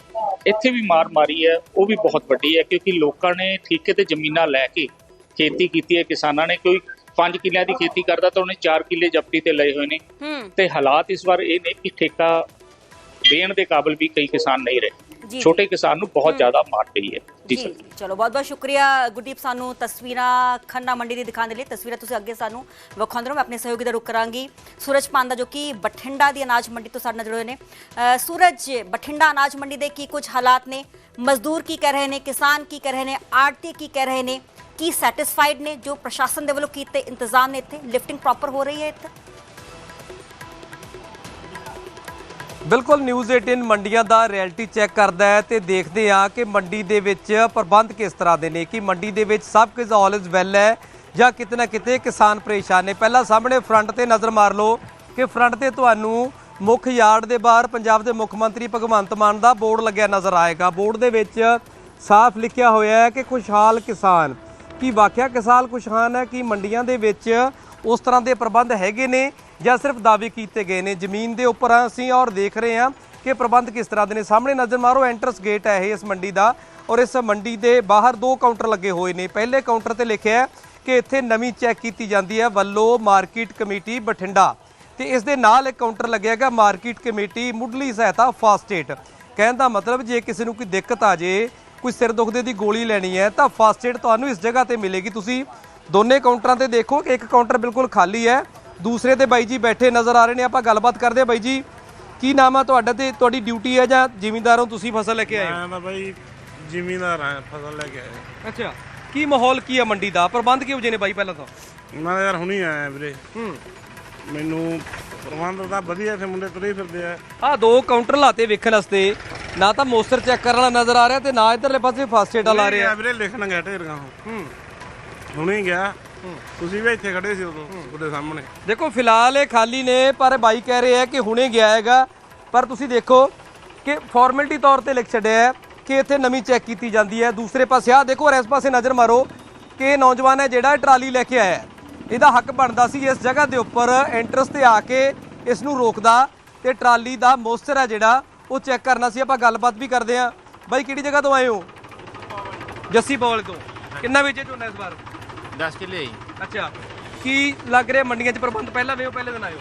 ਇੱਥੇ ਵੀ ਮਾਰ ਮਾਰੀ ਹੈ ਉਹ ਵੀ ਬਹੁਤ ਵੱਡੀ ਹੈ। ਕਿਉਂਕਿ ਲੋਕਾਂ ਨੇ ਠੇਕੇ ਤੇ ਜ਼ਮੀਨਾਂ ਲੈ ਕੇ ਖੇਤੀ ਕੀਤੀ ਹੈ ਕਿਸਾਨਾਂ ਨੇ। ਕੋਈ 5 ਕਿੱਲਿਆਂ ਦੀ ਖੇਤੀ ਕਰਦਾ ਤਾਂ ਉਹਨੇ 4 ਕਿੱਲੇ ਜ਼ਬਤੀ ਤੇ ਲਏ ਹੋਏ ਨੇ। ਹੂੰ। ਤੇ ਹਾਲਾਤ ਇਸ ਵਾਰ ਇਹ ਨੇ ਕਿ ਠੇਕਾ ਦੇਣ ਦੇ ਕਾਬਿਲ ਵੀ ਕਈ ਕਿਸਾਨ ਨਹੀਂ ਰਹੇ। ਛੋਟੇ ਕਿਸਾਨ ਨੂੰ ਬਹੁਤ ਜ਼ਿਆਦਾ ਮਾਰ ਪਈ ਹੈ। ਜੀ ਸਰ। ਚਲੋ ਬਹੁਤ ਬਹੁਤ ਸ਼ੁਕਰੀਆ ਗੁਰਦੀਪ ਸਾਨੂੰ ਤਸਵੀਰਾਂ ਖੰਨਾ ਮੰਡੀ ਦੀ ਦਿਖਾਉਣ ਦੇ ਲਈ। ਤਸਵੀਰਾਂ ਤੁਸੀਂ ਅੱਗੇ ਸਾਨੂੰ ਵਿਖਾਉਂਦੇ ਰਹੋ ਮੈਂ ਆਪਣੇ ਸਹਿਯੋਗੀ ਦਾ ਰੁਕ ਕਰਾਂਗੀ। ਸੂਰਜ ਪਾਂਦਾ ਜੋ ਕਿ ਬਠਿੰਡਾ ਦੀ ਅਨਾਜ ਮੰਡੀ ਤੋਂ ਸਾਡੇ ਨਾਲ ਜੁੜੇ ਹੋਏ ਨੇ। ਸੂਰਜ ਬਠਿੰਡਾ ਅਨਾਜ ਮੰਡੀ ਦੇ ਕੀ ਕੁਝ ਹਾਲਾਤ ਨੇ? ਮਜ਼ਦੂਰ ਕੀ ਕਹਿ ਰਹੇ ਨੇ? ਕਿਸਾਨ ਕੀ ਕਹਿ ਰਹੇ ਨੇ? ਆੜਤੀ ਕੀ ਕਹਿ ਰਹੇ ਨੇ? ਕੀ ਸੈਟੀਸਫਾਈਡ ਨੇ? ਜੋ ਪ੍ਰਸ਼ਾਸਨ ਦੇ ਵੱਲੋਂ ਕੀਤੇ ਇੰਤਜ਼ਾਮ ਨੇ ਇੱਥੇ? ਲਿਫਟਿੰਗ ਪ੍ਰੋਪਰ ਹੋ ਰਹੀ ਹੈ ਇੱਥੇ? ਬਿਲਕੁਲ ਨਿਊਜ਼ 18 ਮੰਡੀਆਂ ਦਾ ਰਿਐਲਿਟੀ ਚੈੱਕ ਕਰਦਾ ਹੈ ਤੇ ਦੇਖਦੇ ਆ ਕਿ ਮੰਡੀ ਦੇ ਵਿੱਚ ਪ੍ਰਬੰਧ ਕਿਸ ਤਰ੍ਹਾਂ ਦੇ ਨੇ, ਕਿ ਮੰਡੀ ਦੇ ਵਿੱਚ ਸਭ ਕੁਝ ਆਲ ਇਜ਼ ਵੈਲ ਹੈ ਜਾਂ ਕਿਤੇ ਨਾ ਕਿਤੇ ਕਿਸਾਨ ਪਰੇਸ਼ਾਨ ਨੇ। ਪਹਿਲਾਂ ਸਾਹਮਣੇ ਫਰੰਟ ਤੇ ਨਜ਼ਰ ਮਾਰ ਲਓ ਕਿ ਫਰੰਟ ਤੇ ਤੁਹਾਨੂੰ ਮੁੱਖ ਯਾਰਡ ਦੇ ਬਾਹਰ ਪੰਜਾਬ ਦੇ ਮੁੱਖ ਮੰਤਰੀ ਭਗਵੰਤ ਮਾਨ ਦਾ ਬੋਰਡ ਲੱਗਿਆ ਨਜ਼ਰ ਆਏਗਾ। ਬੋਰਡ ਦੇ ਵਿੱਚ ਸਾਫ਼ ਲਿਖਿਆ ਹੋਇਆ ਹੈ ਕਿ ਖੁਸ਼ਹਾਲ ਕਿਸਾਨ। ਕੀ ਵਾਕਿਆ ਕਿਸਾਨ ਖੁਸ਼ਹਾਲ ਹੈ ਕਿ ਮੰਡੀਆਂ ਦੇ ਵਿੱਚ ਉਸ ਤਰ੍ਹਾਂ ਦੇ ਪ੍ਰਬੰਧ ਹੈਗੇ ਨੇ ਜਾਂ ਸਿਰਫ ਦਾਅਵੇ ਕੀਤੇ ਗਏ ਨੇ? ਜ਼ਮੀਨ ਦੇ ਉੱਪਰ ਅਸੀਂ ਔਰ ਦੇਖ ਰਹੇ ਹਾਂ ਕਿ ਪ੍ਰਬੰਧ ਕਿਸ ਤਰ੍ਹਾਂ ਦੇ ਨੇ। ਸਾਹਮਣੇ ਨਜ਼ਰ ਮਾਰੋ ਐਂਟਰਸ ਗੇਟ ਹੈ ਇਹ ਇਸ ਮੰਡੀ ਦਾ ਔਰ ਇਸ ਮੰਡੀ ਦੇ ਬਾਹਰ ਦੋ ਕਾਊਂਟਰ ਲੱਗੇ ਹੋਏ ਨੇ। ਪਹਿਲੇ ਕਾਊਂਟਰ ਤੇ ਲਿਖਿਆ ਕਿ ਇੱਥੇ ਨਵੀਂ ਚੈੱਕ ਕੀਤੀ ਜਾਂਦੀ ਹੈ। ਵੱਲੋਂ ਮਾਰਕੀਟ ਕਮੇਟੀ ਬਠਿੰਡਾ ਤੇ ਇਸ ਦੇ ਨਾਲ ਇੱਕ ਕਾਊਂਟਰ ਲੱਗਿਆ ਹੈਗਾ ਮਾਰਕੀਟ ਕਮੇਟੀ ਮੁੱਢਲੀ ਸਹਾਇਤਾ ਫਾਸਟ ਏਡ। ਕਹਿਣ ਦਾ ਮਤਲਬ ਜੇ ਕਿਸੇ ਨੂੰ ਕੋਈ ਦਿੱਕਤ ਆ ਜੇ, ਕੋਈ ਸਿਰ ਦੁਖਦੇ ਦੀ ਗੋਲੀ ਲੈਣੀ ਹੈ, ਤਾਂ ਫਾਸਟ ਏਡ ਤੁਹਾਨੂੰ ਇਸ ਜਗ੍ਹਾ ਤੇ ਮਿਲੇਗੀ। ਤੁਸੀਂ ਦੋਨੇ ਕਾਊਂਟਰਾਂ ਤੇ ਦੇਖੋ ਕਿ ਇੱਕ ਕਾਊਂਟਰ ਬਿਲਕੁਲ ਖਾਲੀ ਹੈ ਦੂਸਰੇ ਤੇ ਬਾਈ ਜੀ ਬੈਠੇ ਨਜ਼ਰ ਆ ਰਹੇ ਨੇ ਆਪਾਂ ਗੱਲਬਾਤ ਕਰਦੇ ਹਾਂ ਬਾਈ ਜੀ। ਕੀ ਨਾਮ ਆ ਤੁਹਾਡਾ ਤੇ ਤੁਹਾਡੀ ਡਿਊਟੀ ਹੈ ਜਾਂ ਜ਼ਿਮੀਂਦਾਰੋਂ ਤੁਸੀਂ ਫਸਲ ਲੈ ਕੇ ਆਏ ਹੋ? ਮੈਂ ਤਾਂ ਬਾਈ ਜ਼ਿਮੀਂਦਾਰ ਆ ਫਸਲ ਲੈ ਕੇ ਆਇਆ ਅੱਛਾ ਕੀ ਮਾਹੌਲ ਕੀ ਹੈ ਮੰਡੀ ਦਾ? ਪ੍ਰਬੰਧ ਕਿਹੋ ਜਿਹੇ ਨੇ ਬਾਈ ਪਹਿਲਾਂ ਤਾਂ? ਮੈਂ ਯਾਰ ਹੁਣੀ ਆਇਆ ਵੀਰੇ। ਹੂੰ। ਮੈਨੂੰ ਪ੍ਰਬੰਧ ਤਾਂ ਵਧੀਆ ਇੱਥੇ ਮੁੰਡੇ ਤੁਰੇ ਫਿਰਦੇ ਆ। ਆ ਦੋ ਕਾਊਂਟਰ ਲਾਤੇ ਵੇਖਣ ਵਾਸਤੇ ਨਾ ਤਾਂ ਮੋਸਟਰ ਚੈੱਕ ਕਰਨ ਵਾਲਾ ਨਜ਼ਰ ਆ ਰਿਹਾ ਤੇ ਨਾ ਇਧਰਲੇ ਪਾਸੇ ਫਸਟ ਏਡ ਆ ਰਿਹਾ। ਵੀਰੇ ਲਿਖਣ ਗਿਆ ਢੇਰੀਆਂ ਹੂੰ। ਹੁਣੇ ਗਿਆ। ਤੁਸੀਂ ਵੀ ਇੱਥੇ ਖੜੇ ਸੀ ਉਦੋਂ ਉਹਦੇ ਸਾਹਮਣੇ। ਦੇਖੋ, ਫਿਲਹਾਲ ਇਹ ਖਾਲੀ ਨੇ, ਪਰ ਬਾਈ ਕਹਿ ਰਹੇ ਆ ਕਿ ਹੁਣੇ ਗਿਆ ਹੈਗਾ। ਪਰ ਤੁਸੀਂ ਦੇਖੋ ਕਿ ਫਾਰਮੈਲਿਟੀ ਤੌਰ ਤੇ ਲਿਖ ਛੱਡਿਆ ਹੈ ਕਿ ਇੱਥੇ ਨਵੀਂ ਚੈੱਕ ਕੀਤੀ ਜਾਂਦੀ ਹੈ। ਦੂਸਰੇ ਪਾਸੇ ਆ ਦੇਖੋ, ਔਰ ਇਸ ਪਾਸੇ ਨਜ਼ਰ ਮਾਰੋ ਕਿ ਇਹ ਨੌਜਵਾਨ ਹੈ ਜਿਹੜਾ ਟਰਾਲੀ ਲੈ ਕੇ ਆਇਆ ਇਹਦਾ ਹੱਕ ਬਣਦਾ ਸੀ ਇਸ ਜਗ੍ਹਾ ਦੇ ਉੱਪਰ ਐਂਟਰਸ ਤੇ ਆ ਕੇ ਇਸ ਨੂੰ ਰੋਕਦਾ ਤੇ ਟਰਾਲੀ ਦਾ ਮੋਸਚਰ ਹੈ ਜਿਹੜਾ, ਉਹ ਚੈੱਕ ਕਰਨਾ ਸੀ। ਆਪਾਂ ਗੱਲਬਾਤ ਵੀ ਕਰਦੇ ਹਾਂ। ਬਾਈ, ਕਿਹੜੀ ਜਗ੍ਹਾ ਤੋਂ ਆਏ ਹੋ? ਜੱਸੀ ਬੋਲ ਤੋਂ। ਕਿੰਨਾ ਵੇਚੇ ਝੋਨਾ ਇਸ ਵਾਰ? 10 ਕਿੱਲੇ ਜੀ। ਅੱਛਾ ਕੀ ਲੱਗ ਰਿਹਾ ਮੰਡੀਆਂ 'ਚ ਪ੍ਰਬੰਧ? ਪਹਿਲਾਂ ਵੇ ਪਹਿਲੇ ਦਿਨ ਆਇਓ।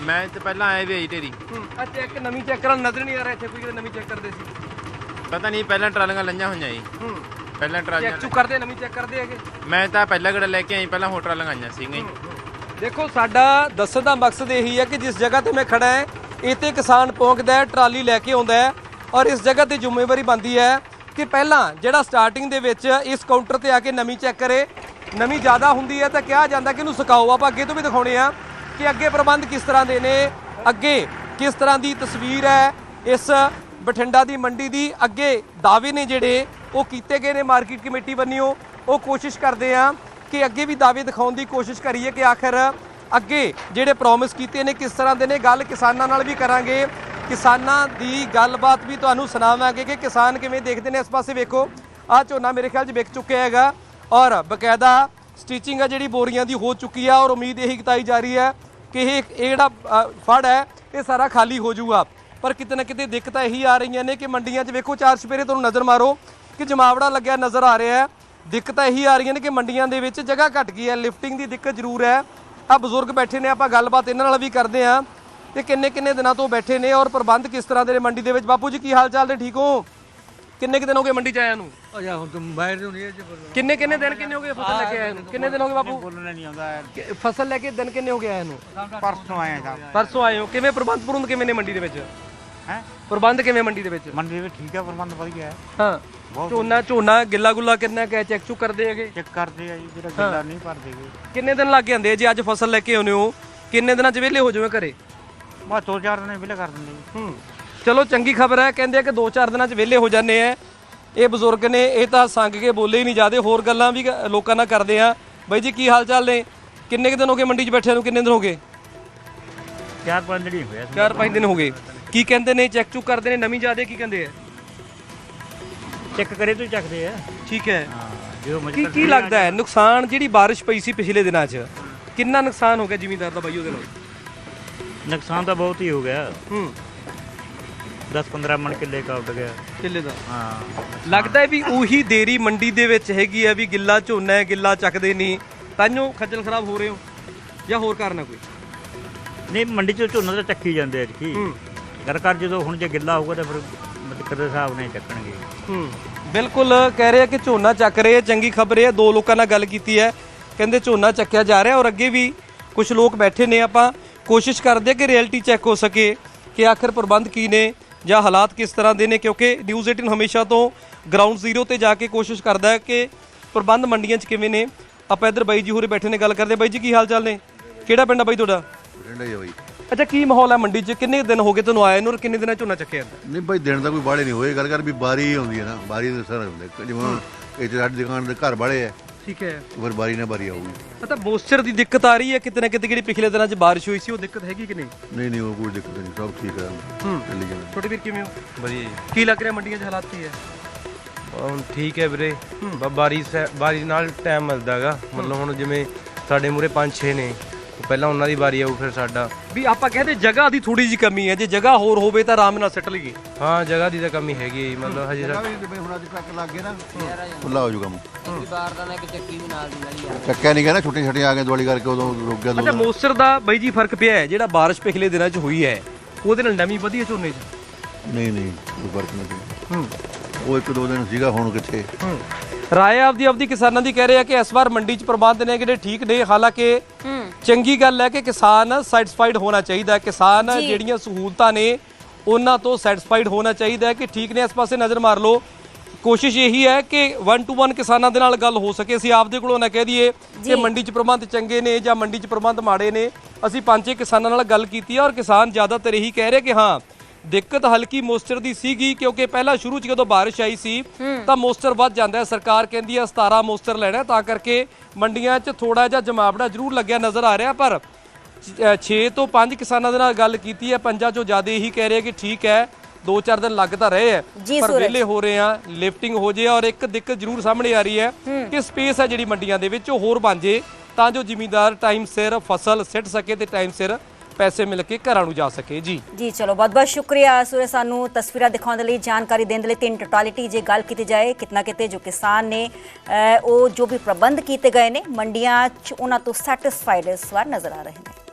ਮੈਂ ਤੇ ਪਹਿਲਾਂ ਆਏ ਵੇਈ ਤੇਰੀ ਹੂੰ ਅੱਛਾ ਇੱਕ ਨਵੀਂ ਚੈੱਕ ਕਰਨ ਨਜ਼ਰ ਨਹੀਂ ਆ ਰਿਹਾ ਇੱਥੇ ਕੋਈ ਕਿਤੇ ਨਵੀਂ ਚੈੱਕ ਕਰਦੇ ਸੀ। ਪਤਾ ਨਹੀਂ ਪਹਿਲਾਂ ਟਰਾਲੀਆਂ ਲੰਘੀਆਂ ਹੋਈਆਂ ਜੀ। ਹੂੰ। ਪਹਿਲਾਂ ਟਰਾਲੀਆਂ ਚੈੱਕ ਚੁੱਕ ਕਰਦੇ ਨਵੀਂ ਚੈੱਕ ਕਰਦੇ ਹੈਗੇ? ਮੈਂ ਤਾਂ ਪਹਿਲਾਂ ਗੜਾ ਲੈ ਕੇ ਆਈ ਪਹਿਲਾਂ ਹੋਰ ਟਰਾਲੀਆਂ ਆਈਆਂ ਸੀਗੀਆਂ ਜੀ। ਦੇਖੋ ਸਾਡਾ ਦੱਸਣ ਦਾ ਮਕਸਦ ਇਹੀ ਹੈ ਕਿ ਜਿਸ ਜਗ੍ਹਾ ਤੇ ਮੈਂ ਖੜਾ ਹੈ ਇੱਥੇ ਕਿਸਾਨ ਪਹੁੰਚਦਾ ਹੈ ਟਰਾਲੀ ਲੈ ਕੇ ਆਉਂਦਾ ਹੈ ਔਰ ਇਸ ਜਗ੍ਹਾ ਤੇ ਜ਼ਿੰਮੇਵਾਰੀ ਬਣਦੀ ਹੈ ਕਿ ਪਹਿਲਾਂ ਜਿਹੜਾ ਸਟਾਰਟਿੰਗ ਦੇ ਵਿੱਚ ਇਸ ਕਾਊਂਟਰ ਤੇ ਆ ਕੇ ਨਵੀਂ ਚੈੱਕ ਕਰੇ ਨਵੀਂ ਜ਼ਿਆਦਾ ਹੁੰਦੀ ਹੈ ਤਾਂ ਕਿਹਾ ਜਾਂਦਾ ਕਿ ਇਹਨੂੰ ਸੁਕਾਓ ਆਪਾਂ ਅੱਗੇ ਤੋਂ ਵੀ ਦਿਖਾਉਣੇ ਆ ਕਿ ਅੱਗੇ ਪ੍ਰਬੰਧ ਕਿਸ ਤਰ੍ਹਾਂ ਦੇ ਨੇ, ਅੱਗੇ ਕਿਸ ਤਰ੍ਹਾਂ ਦੀ ਤਸਵੀਰ ਹੈ, ਇਸ ਬਠਿੰਡਾ ਦੀ ਮੰਡੀ ਦੀ ਅੱਗੇ ਦਾਅਵੇ ਨੇ ਜਿਹੜੇ, ਉਹ ਕੀਤੇ ਗਏ ਨੇ ਮਾਰਕੀਟ ਕਮੇਟੀ ਵੱਲੋਂ। ਉਹ ਕੋਸ਼ਿਸ਼ ਕਰਦੇ ਆ ਕਿ ਅੱਗੇ ਵੀ ਦਾਅਵੇ ਦਿਖਾਉਣ ਦੀ ਕੋਸ਼ਿਸ਼ ਕਰੀਏ ਕਿ ਆਖਰ ਅੱਗੇ ਜਿਹੜੇ ਪ੍ਰੋਮਿਸ ਕੀਤੇ ਨੇ ਕਿਸ ਤਰ੍ਹਾਂ ਦੇ ਨੇ, ਗੱਲ ਕਿਸਾਨਾਂ ਨਾਲ ਵੀ ਕਰਾਂਗੇ। ਕਿਸਾਨਾਂ ਦੀ ਗੱਲਬਾਤ ਵੀ ਤੁਹਾਨੂੰ ਸੁਣਾਵਾਂਗੇ ਕਿ ਕਿਸਾਨ ਕਿਵੇਂ ਦੇਖਦੇ ਨੇ। ਇਸ ਪਾਸੇ ਵੇਖੋ ਆ ਝੋਨਾ ਮੇਰੇ ਖਿਆਲ 'ਚ ਵਿਕ ਚੁੱਕਿਆ ਹੈਗਾ। ਔਰ ਬਕਾਇਦਾ ਸਟਿਚਿੰਗ ਆ ਜਿਹੜੀ ਬੋਰੀਆਂ ਦੀ ਹੋ ਚੁੱਕੀ ਆ ਔਰ ਉਮੀਦ ਇਹੀ ਕਿਤਾਈ ਜਾ ਰਹੀ ਹੈ ਕਿ ਇਹ ਇਹ ਜਿਹੜਾ ਫੜ ਹੈ, ਇਹ ਸਾਰਾ ਖਾਲੀ ਹੋ ਜਾਊਗਾ। ਪਰ ਕਿਤੇ ਨਾ ਕਿਤੇ ਦਿੱਕਤਾਂ ਇਹੀ ਆ ਰਹੀਆਂ ਨੇ ਕਿ ਮੰਡੀਆਂ 'ਚ ਵੇਖੋ, ਚਾਰ ਸਪੇਰੇ ਤੁਹਾਨੂੰ ਨਜ਼ਰ ਮਾਰੋ, ਕਿ ਜਮਾਵੜਾ ਲੱਗਿਆ ਨਜ਼ਰ ਆ ਰਿਹਾ ਹੈ। ਦਿੱਕਤਾਂ ਇਹੀ ਆ ਰਹੀਆਂ ਨੇ ਕਿ ਮੰਡੀਆਂ ਦੇ ਵਿੱਚ ਜਗ੍ਹਾ ਘਟ ਗਈ ਹੈ ਲਿਫਟਿੰਗ ਦੀ ਦਿੱਕਤ ਜ਼ਰੂਰ ਹੈ। ਆ ਬਜ਼ੁਰਗ ਬੈਠੇ ਨੇ, ਆਪਾਂ ਗੱਲਬਾਤ ਇਹਨਾਂ ਨਾਲ ਵੀ ਕਰਦੇ ਹਾਂ ਤੇ ਕਿੰਨੇ ਕਿੰਨੇ ਦਿਨਾਂ ਤੋਂ ਬੈਠੇ ਨੇ ਔਰ ਪ੍ਰਬੰਧ ਕਿਸ ਤਰ੍ਹਾਂ ਦੇ ਨੇ ਮੰਡੀ ਦੇ ਵਿੱਚ? ਬਾਪੂ ਜੀ, ਕੀ ਹਾਲ ਚਾਲ ਨੇ? ਠੀਕ ਹੋ? ਕਿੰਨੇ ਕਿ ਦਿਨ ਹੋ ਗਏ ਮੰਡੀ ਚ ਆਇਆ ਨੂੰ? ਅਜਾ ਹੁਣ ਤੁਮ ਬਾਹਰ ਨੂੰ ਨਹੀਂ ਕਿੰਨੇ ਕਿੰਨੇ ਦਿਨ ਕਿੰਨੇ ਹੋ ਗਏ ਫਸਲ ਲੈ ਕੇ ਆਇਆ ਨੂੰ? ਕਿੰਨੇ ਦਿਨ ਹੋ ਗਏ ਬਾਪੂ? ਬੋਲਣਾ ਨਹੀਂ ਆਉਂਦਾ ਕਿ- ਫਸਲ ਲੈ ਕੇ ਦਿਨ ਕਿੰਨੇ ਹੋ ਗਏ ਆਇਆ ਨੂੰ? ਪਰਸੋਂ ਆਏ ਸਾਹਿਬ ਪਰਸੋਂ ਆਏ ਹੋ। ਕਿਵੇਂ ਪ੍ਰਬੰਧ ਪ੍ਰਬੰਧ ਕਿਵੇਂ ਨੇ ਮੰਡੀ ਦੇ ਵਿੱਚ? ਹੈ? ਪ੍ਰਬੰਧ ਕਿਵੇਂ ਮੰਡੀ ਦੇ ਵਿੱਚ? ਮੰਡੀ ਵਿੱਚ ਠੀਕ ਹੈ ਪ੍ਰਬੰਧ ਵਧੀਆ ਹੈ। ਹਾਂ। ਝੋਨਾ ਝੋਨਾ ਗਿੱਲਾ ਗੁੱਲਾ ਕਿੰਨਾ ਕੈ ਚੈੱਕ ਚੁੱਕ ਕਰਦੇ ਹੈਗੇ? ਚੈੱਕ ਕਰਦੇ ਆ ਜੀ ਜਿਹੜਾ ਗਿੱਲਾ ਨਹੀਂ ਭਰਦੇਗੇ ਕਿੰਨੇ ਦਿਨ ਲੱਗ ਜਾਂਦੇ ਆ ਜੇ ਅੱਜ ਫਸਲ ਲੈ ਕੇ ਆਉਨੇ ਹੋ? ਕਿੰਨੇ ਦਿਨਾਂ ਚ ਵਿਹਲੇ ਹੋ ਜਾਵੇ ਘਰੇ? ਬਸ ਦੋ ਚਾਰ ਦਿਨ ਵਿਲੇ ਕਰ ਦਿੰਦੇ ਜੀ। ਹੂੰ। ਚਲੋ ਚੰਗੀ ਖਬਰ ਹੈ ਕਹਿੰਦੇ ਆ ਕਿ 2-4 ਦਿਨਾਂ ਚ ਵਿਹਲੇ ਹੋ ਜਾਂਦੇ ਆ। ਇਹ ਬਜ਼ੁਰਗ ਨੇ ਇਹ ਤਾਂ ਸੰਗ ਕੇ ਬੋਲੇ ਹੀ ਨਹੀਂ ਜਾਦੇ ਹੋਰ ਗੱਲਾਂ ਵੀ ਲੋਕਾਂ ਨਾਲ ਕਰਦੇ ਆ। ਬਾਈ ਜੀ ਕੀ ਹਾਲ ਚਾਲ ਨੇ? ਕਿੰਨੇ ਕੁ ਦਿਨ ਹੋ ਗਏ ਮੰਡੀ 'ਚ ਬੈਠਿਆਂ ਨੂੰ? ਕਿੰਨੇ ਦਿਨ ਹੋ ਗਏ? ਚਾਰ ਪੰਜ ਦਿਨ ਹੀ ਹੋਇਆ 4-5 ਦਿਨ ਹੋ ਗਏ। ਕੀ ਕਹਿੰਦੇ ਨੇ? ਚੈੱਕ ਚੁੱਕ ਕਰਦੇ ਨੇ? ਨਵੀਂ ਜਾਦੇ ਕੀ ਕਹਿੰਦੇ ਆ? ਚੈੱਕ ਕਰੇ ਤੋਂ ਚੱਕਦੇ ਆ। ਠੀਕ ਹੈ। ਕੀ ਕੀ ਲੱਗਦਾ ਹੈ? ਨੁਕਸਾਨ ਜਿਹੜੀ ਬਾਰਿਸ਼ ਪਈ ਸੀ ਪਿਛਲੇ ਦਿਨਾਂ 'ਚ ਕਿੰਨਾ ਨੁਕਸਾਨ ਹੋ ਗਿਆ ਜ਼ਿਮੀਂਦਾਰ ਦਾ ਬਾਈ ਉਹਦੇ ਨਾਲ? ਨੁਕਸਾਨ ਤਾਂ ਬਹੁਤ ਹੀ ਹੋ ਗਿਆ। ਹੂੰ। 10 15 ਮਣ ਕਿੱਲੇ ਕਾ ਉੱਡ ਗਿਆ। ਕਿੱਲੇ ਦਾ? ਹਾਂ। ਲੱਗਦਾ ਹੈ ਵੀ ਉਹੀ ਦੇਰੀ ਮੰਡੀ ਦੇ ਵਿੱਚ ਹੈਗੀ ਹੈ ਵੀ ਗਿੱਲਾ ਝੋਨਾ ਹੈ ਗਿੱਲਾ ਚੱਕਦੇ ਨਹੀਂ। ਤਾਂਯੋ ਖੱਜਲ ਖਰਾਬ ਹੋ ਰਹੇ ਹੋ ਜਾਂ ਹੋਰ ਕਾਰਨ ਹੈ ਕੋਈ? ਨਹੀਂ ਮੰਡੀ ਚ ਝੋਨਾ ਤਾਂ ਚੱਕੀ ਜਾਂਦੇ ਆ ਕੀ। ਹੂੰ। ਕਰ ਕਰ ਜਦੋਂ ਹੁਣ ਜੇ ਗਿੱਲਾ ਹੋਊਗਾ ਤਾਂ ਫਿਰ ਦਿੱਕਤ ਦੇ ਹਿਸਾਬ ਨਾਲ ਹੀ ਚੱਕਣਗੇ। ਹੂੰ। ਬਿਲਕੁਲ ਕਹਿ ਰਹੇ ਆ ਕਿ ਝੋਨਾ ਚੱਕ ਰਹੇ ਆ ਚੰਗੀ ਖਬਰ ਹੈ ਦੋ ਲੋਕਾਂ ਨਾਲ ਗੱਲ ਕੀਤੀ ਹੈ। ਕਹਿੰਦੇ ਝੋਨਾ ਚੱਕਿਆ ਜਾ ਰਿਹਾ ਔਰ ਅੱਗੇ ਵੀ ਕੁਝ ਲੋਕ ਬੈਠੇ ਨੇ। ਆਪਾਂ ਕੋਸ਼ਿਸ਼ ਕਰਦੇ ਆ ਕਿ ਰਿਐਲਿਟੀ ਚੈੱਕ ਹੋ ਸਕੇ ਕਿ ਆਖਰ ਪ੍ਰਬੰਧ ਕੀ ਨੇ। ਜਾਂ ਹਾਲਾਤ ਕਿਸ ਤਰ੍ਹਾਂ ਦੇ ਨੇ? ਕਿਉਂਕਿ ਨਿਊਜ਼ 18 ਹਮੇਸ਼ਾ ਤੋਂ ਗਰਾਊਂਡ ਜ਼ੀਰੋ ਤੇ ਜਾ ਕੇ ਕੋਸ਼ਿਸ਼ ਕਰਦਾ ਹੈ ਕਿ ਪ੍ਰਬੰਧ ਮੰਡੀਆਂ 'ਚ ਕਿਵੇਂ ਨੇ? ਆਪਾਂ ਇੱਧਰ ਬਾਈ ਜੀ ਹੋਰੇ ਬੈਠੇ ਨੇ ਗੱਲ ਕਰਦੇ ਆ। ਬਾਈ ਜੀ ਕੀ ਹਾਲ ਚਾਲ ਨੇ? ਕਿਹੜਾ ਪਿੰਡ ਆ ਬਾਈ ਤੁਹਾਡਾ? ਰਹਿੰਦਾ ਹੀ ਆ ਬਾਈ। ਅੱਛਾ ਕੀ ਮਾਹੌਲ ਹੈ ਮੰਡੀ 'ਚ? ਕਿੰਨੇ ਦਿਨ ਹੋ ਗਏ ਤੁਹਾਨੂੰ ਆਏ ਨੂੰ ਔਰ ਕਿੰਨੇ ਦਿਨਾਂ ਝੋਨਾ ਚੱਕਿਆ ਨਹੀਂ ਬਾਈ ਦਿਨ ਦਾ ਕੋਈ ਬਾੜੇ ਨਹੀਂ ਹੋਏ। ਗੱਲ ਕਰ ਵੀ ਬਾਰੀ ਹੀ ਹੁੰਦੀ ਹੈ ਨਾ। ਬਾਰੀ ਦੇ ਸਰ ਹੁੰਦੇ ਜਿਵੇਂ 'ਚ ਸਾਡੀ ਦੁਕਾਨ ਦੇ ਘਰ ਬਾੜੇ ਹੈ ਠੀਕ ਹੈ। ਫਿਰ ਬਾਰੀ ਨਾਲ ਬਾਰੀ ਆਊਗੀ ਪਤਾ ਮੋਇਸਚਰ ਦੀ ਦਿੱਕਤ ਆ ਰਹੀ ਹੈ ਕਿਤੇ ਨਾ ਕਿਤੇ ਜਿਹੜੀ ਪਿਛਲੇ ਦਿਨਾਂ 'ਚ ਬਾਰਿਸ਼ ਹੋਈ ਸੀ ਉਹ ਦਿੱਕਤ ਹੈਗੀ ਕਿ ਨਹੀਂ? ਨਹੀਂ ਨਹੀਂ ਉਹ ਕੋਈ ਦਿੱਕਤ ਨਹੀਂ ਸਭ ਠੀਕ ਹੈ। ਹੂੰ। ਚੱਲੀ ਜਾਂਦਾ ਛੋਟੇ ਵੀਰ ਕਿਵੇਂ ਹੋ? ਵਧੀਆ ਜੀ। ਕੀ ਲੱਗ ਰਿਹਾ ਮੰਡੀਆਂ 'ਚ ਹਾਲਾਤ ਕੀ ਹੈ? ਹੁਣ ਠੀਕ ਹੈ ਵੀਰੇ। ਬ- ਬਾਰਿਸ਼ ਹੈ- ਬਾਰਿਸ਼ ਨਾਲ ਟਾਈਮ ਮਿਲਦਾਗਾ ਮਤਲਬ ਹੁਣ ਜਿਵੇਂ ਸਾਡੇ ਮੂਰੇ 5-6 ਨੇ। ਪਹਿਲਾਂ ਉਹਨਾਂ ਦੀ ਵਾਰੀ ਆਊ ਫਿਰ ਸਾਡਾ। ਵੀ ਆਪਾਂ ਕਹਿੰਦੇ ਜਗ੍ਹਾ ਦੀ ਥੋੜੀ ਜੀ ਕਮੀ ਹੈ ਜੇ ਜਗ੍ਹਾ ਹੋਰ ਹੋਵੇ ਤਾਂ ਆਰਾਮ ਨਾਲ ਸੈੱਟ ਲਈਏ। ਹਾਂ ਜਗ੍ਹਾ ਦੀ ਤਾਂ ਕਮੀ ਹੈਗੀ ਹੈ ਜੀ, ਮਤਲਬ ਹਜੇ ਤੱਕ ਹੁਣ ਅੱਜ ਟਰੱਕ ਲੱਗ ਗਏ ਨਾ। ਖੁੱਲਾ ਹੋ। ਜਾਊਗਾ ਕੰਮ। ਚੱਕਿਆ ਨਹੀਂ ਗਿਆ ਨਾ ਛੁੱਟੀਆਂ ਛੱਟੀਆਂ ਆ ਗਏ ਦਿਵਾਲੀ ਕਰਕੇ ਉਦੋਂ ਰੁਕ ਗਿਆ ਅੱਛਾ ਦੋ ਮੋਇਸਚਰ ਦਾ ਬਾਈ ਜੀ ਫ਼ਰਕ ਪਿਆ ਹੈ ਜਿਹੜਾ ਬਾਰਿਸ਼ ਪਿਛਲੇ ਦਿਨਾਂ 'ਚ ਹੋਈ ਹੈ ਉਹਦੇ ਨਾਲ ਨਵੀਂ ਵਧੀਆ ਝੋਨੇ 'ਚ? ਨਹੀਂ ਨਹੀਂ ਕੋਈ ਫ਼ਰਕ ਨਹੀਂ ਉਹ ਇੱਕ ਦੋ ਦਿਨ ਸੀਗਾ ਹੁਣ ਕਿੱਥੇ? ਰਾਏ ਆਪਦੀ ਆਪਦੀ ਕਿਸਾਨਾਂ ਦੀ ਕਹਿ ਰਹੇ ਆ ਕਿ ਇਸ ਵਾਰ ਮੰਡੀ 'ਚ ਪ੍ਰਬੰਧ ਨੇ ਜਿਹੜੇ ਠੀਕ ਨੇ ਹਾਲਾਂਕਿ ਚੰਗੀ ਗੱਲ ਹੈ ਕਿ ਕਿਸਾਨ ਸੈਟੀਸਫਾਈਡ ਹੋਣਾ ਚਾਹੀਦਾ। ਕਿਸਾਨ ਜਿਹੜੀਆਂ ਸਹੂਲਤਾਂ ਨੇ ਉਹਨਾਂ ਤੋਂ ਸੈਟੀਸਫਾਈਡ ਹੋਣਾ ਚਾਹੀਦਾ ਹੈ ਕਿ ਠੀਕ ਨੇ। ਇਸ ਪਾਸੇ ਨਜ਼ਰ ਮਾਰ ਲਓ। ਕੋਸ਼ਿਸ਼ ਇਹੀ ਹੈ ਕਿ 1 ਟੂ 1 ਕਿਸਾਨਾਂ ਦੇ ਨਾਲ ਗੱਲ ਹੋ ਸਕੇ। ਅਸੀਂ ਆਪਦੇ ਕੋਲੋਂ ਨਾ ਕਹਿ ਦਈਏ ਕਿ ਮੰਡੀ 'ਚ ਪ੍ਰਬੰਧ ਚੰਗੇ ਨੇ ਜਾਂ ਮੰਡੀ 'ਚ ਪ੍ਰਬੰਧ ਮਾੜੇ ਨੇ। ਅਸੀਂ ਪੰਜ ਛੇ ਕਿਸਾਨਾਂ ਨਾਲ ਗੱਲ ਕੀਤੀ ਹੈ ਔਰ ਕਿਸਾਨ ਜ਼ਿਆਦਾਤਰ ਇਹੀ ਕਹਿ ਰਹੇ ਕਿ ਹਾਂ ਦਿੱਕਤ ਹਲਕੀ ਮੋਇਸਚਰ ਦੀ ਸੀਗੀ ਕਿਉਂਕਿ ਪਹਿਲਾਂ ਸ਼ੁਰੂ 'ਚ ਜਦੋਂ ਬਾਰਿਸ਼ ਆਈ ਸੀ ਤਾਂ ਮੋਇਸਚਰ ਵੱਧ ਜਾਂਦਾ ਹੈ। ਸਰਕਾਰ ਕਹਿੰਦੀ ਹੈ 17 ਮੋਇਸਚਰ ਲੈਣਾ ਤਾਂ ਕਰਕੇ ਮੰਡੀਆਂ 'ਚ ਥੋੜਾ ਜਿਹਾ ਜਮਾਵੜਾ ਜ਼ਰੂਰ ਲੱਗਿਆ ਨਜ਼ਰ ਆ ਰਿਹਾ ਪਰ 6 ਤੋਂ 5 ਕਿਸਾਨਾਂ ਦੇ ਨਾਲ ਗੱਲ ਕੀਤੀ ਹੈ। ਪੰਜਾਂ 'ਚੋਂ ਜ਼ਿਆਦਾ ਇਹੀ ਕਹਿ ਰਹੇ ਕਿ ਠੀਕ ਹੈ 2-4 ਦਿਨ ਲੱਗ ਤਾਂ ਰਹੇ ਹੈ ਪਰ। ਵਿਹਲੇ ਹੋ ਰਹੇ ਆ ਲਿਫਟਿੰਗ ਹੋ ਜੇ ਔਰ ਇੱਕ ਦਿੱਕਤ ਜ਼ਰੂਰ ਸਾਹਮਣੇ ਆ ਰਹੀ ਹੈ ਕਿ ਸਪੇਸ ਹੈ ਜਿਹੜੀ ਮੰਡੀਆਂ ਦੇ ਵਿੱਚ ਉਹ ਹੋਰ ਬਣ ਜੇ ਤਾਂ ਜੋ ਜ਼ਿਮੀਂਦਾਰ ਟਾਈਮ ਸਿਰ ਫਸਲ ਸਿੱਟ ਸਕੇ ਤੇ ਟਾਈਮ ਸਿਰ ਪੈਸੇ ਮਿਲ ਕੇ ਘਰਾਂ ਨੂੰ ਜਾ ਸਕੇ, ਜੀ। ਜੀ, ਚਲੋ ਬਹੁਤ ਬਹੁਤ ਸ਼ੁਕਰੀਆ ਸੂਰਜ ਸਾਨੂੰ ਤਸਵੀਰਾਂ ਦਿਖਾਉਣ ਦੇ ਲਈ, ਜਾਣਕਾਰੀ ਦੇਣ ਦੇ ਲਈ। ਤਿੰਨ ਟੋਟਾਲਿਟੀ ਜੇ ਗੱਲ ਕੀਤੀ ਜਾਏ, ਕਿਤਨਾ ਕਿਤੇ ਜੋ ਕਿਸਾਨ ਨੇ ਉਹ ਜੋ ਵੀ ਪ੍ਰਬੰਧ ਕੀਤੇ ਗਏ ਨੇ, ਮੰਡੀਆਂ 'ਚ ਉਹਨਾਂ ਤੋਂ ਸੈਟੀਸਫਾਈਡ ਇਸ ਵਾਰ ਨਜ਼ਰ ਆ ਰਹੇ ਨੇ।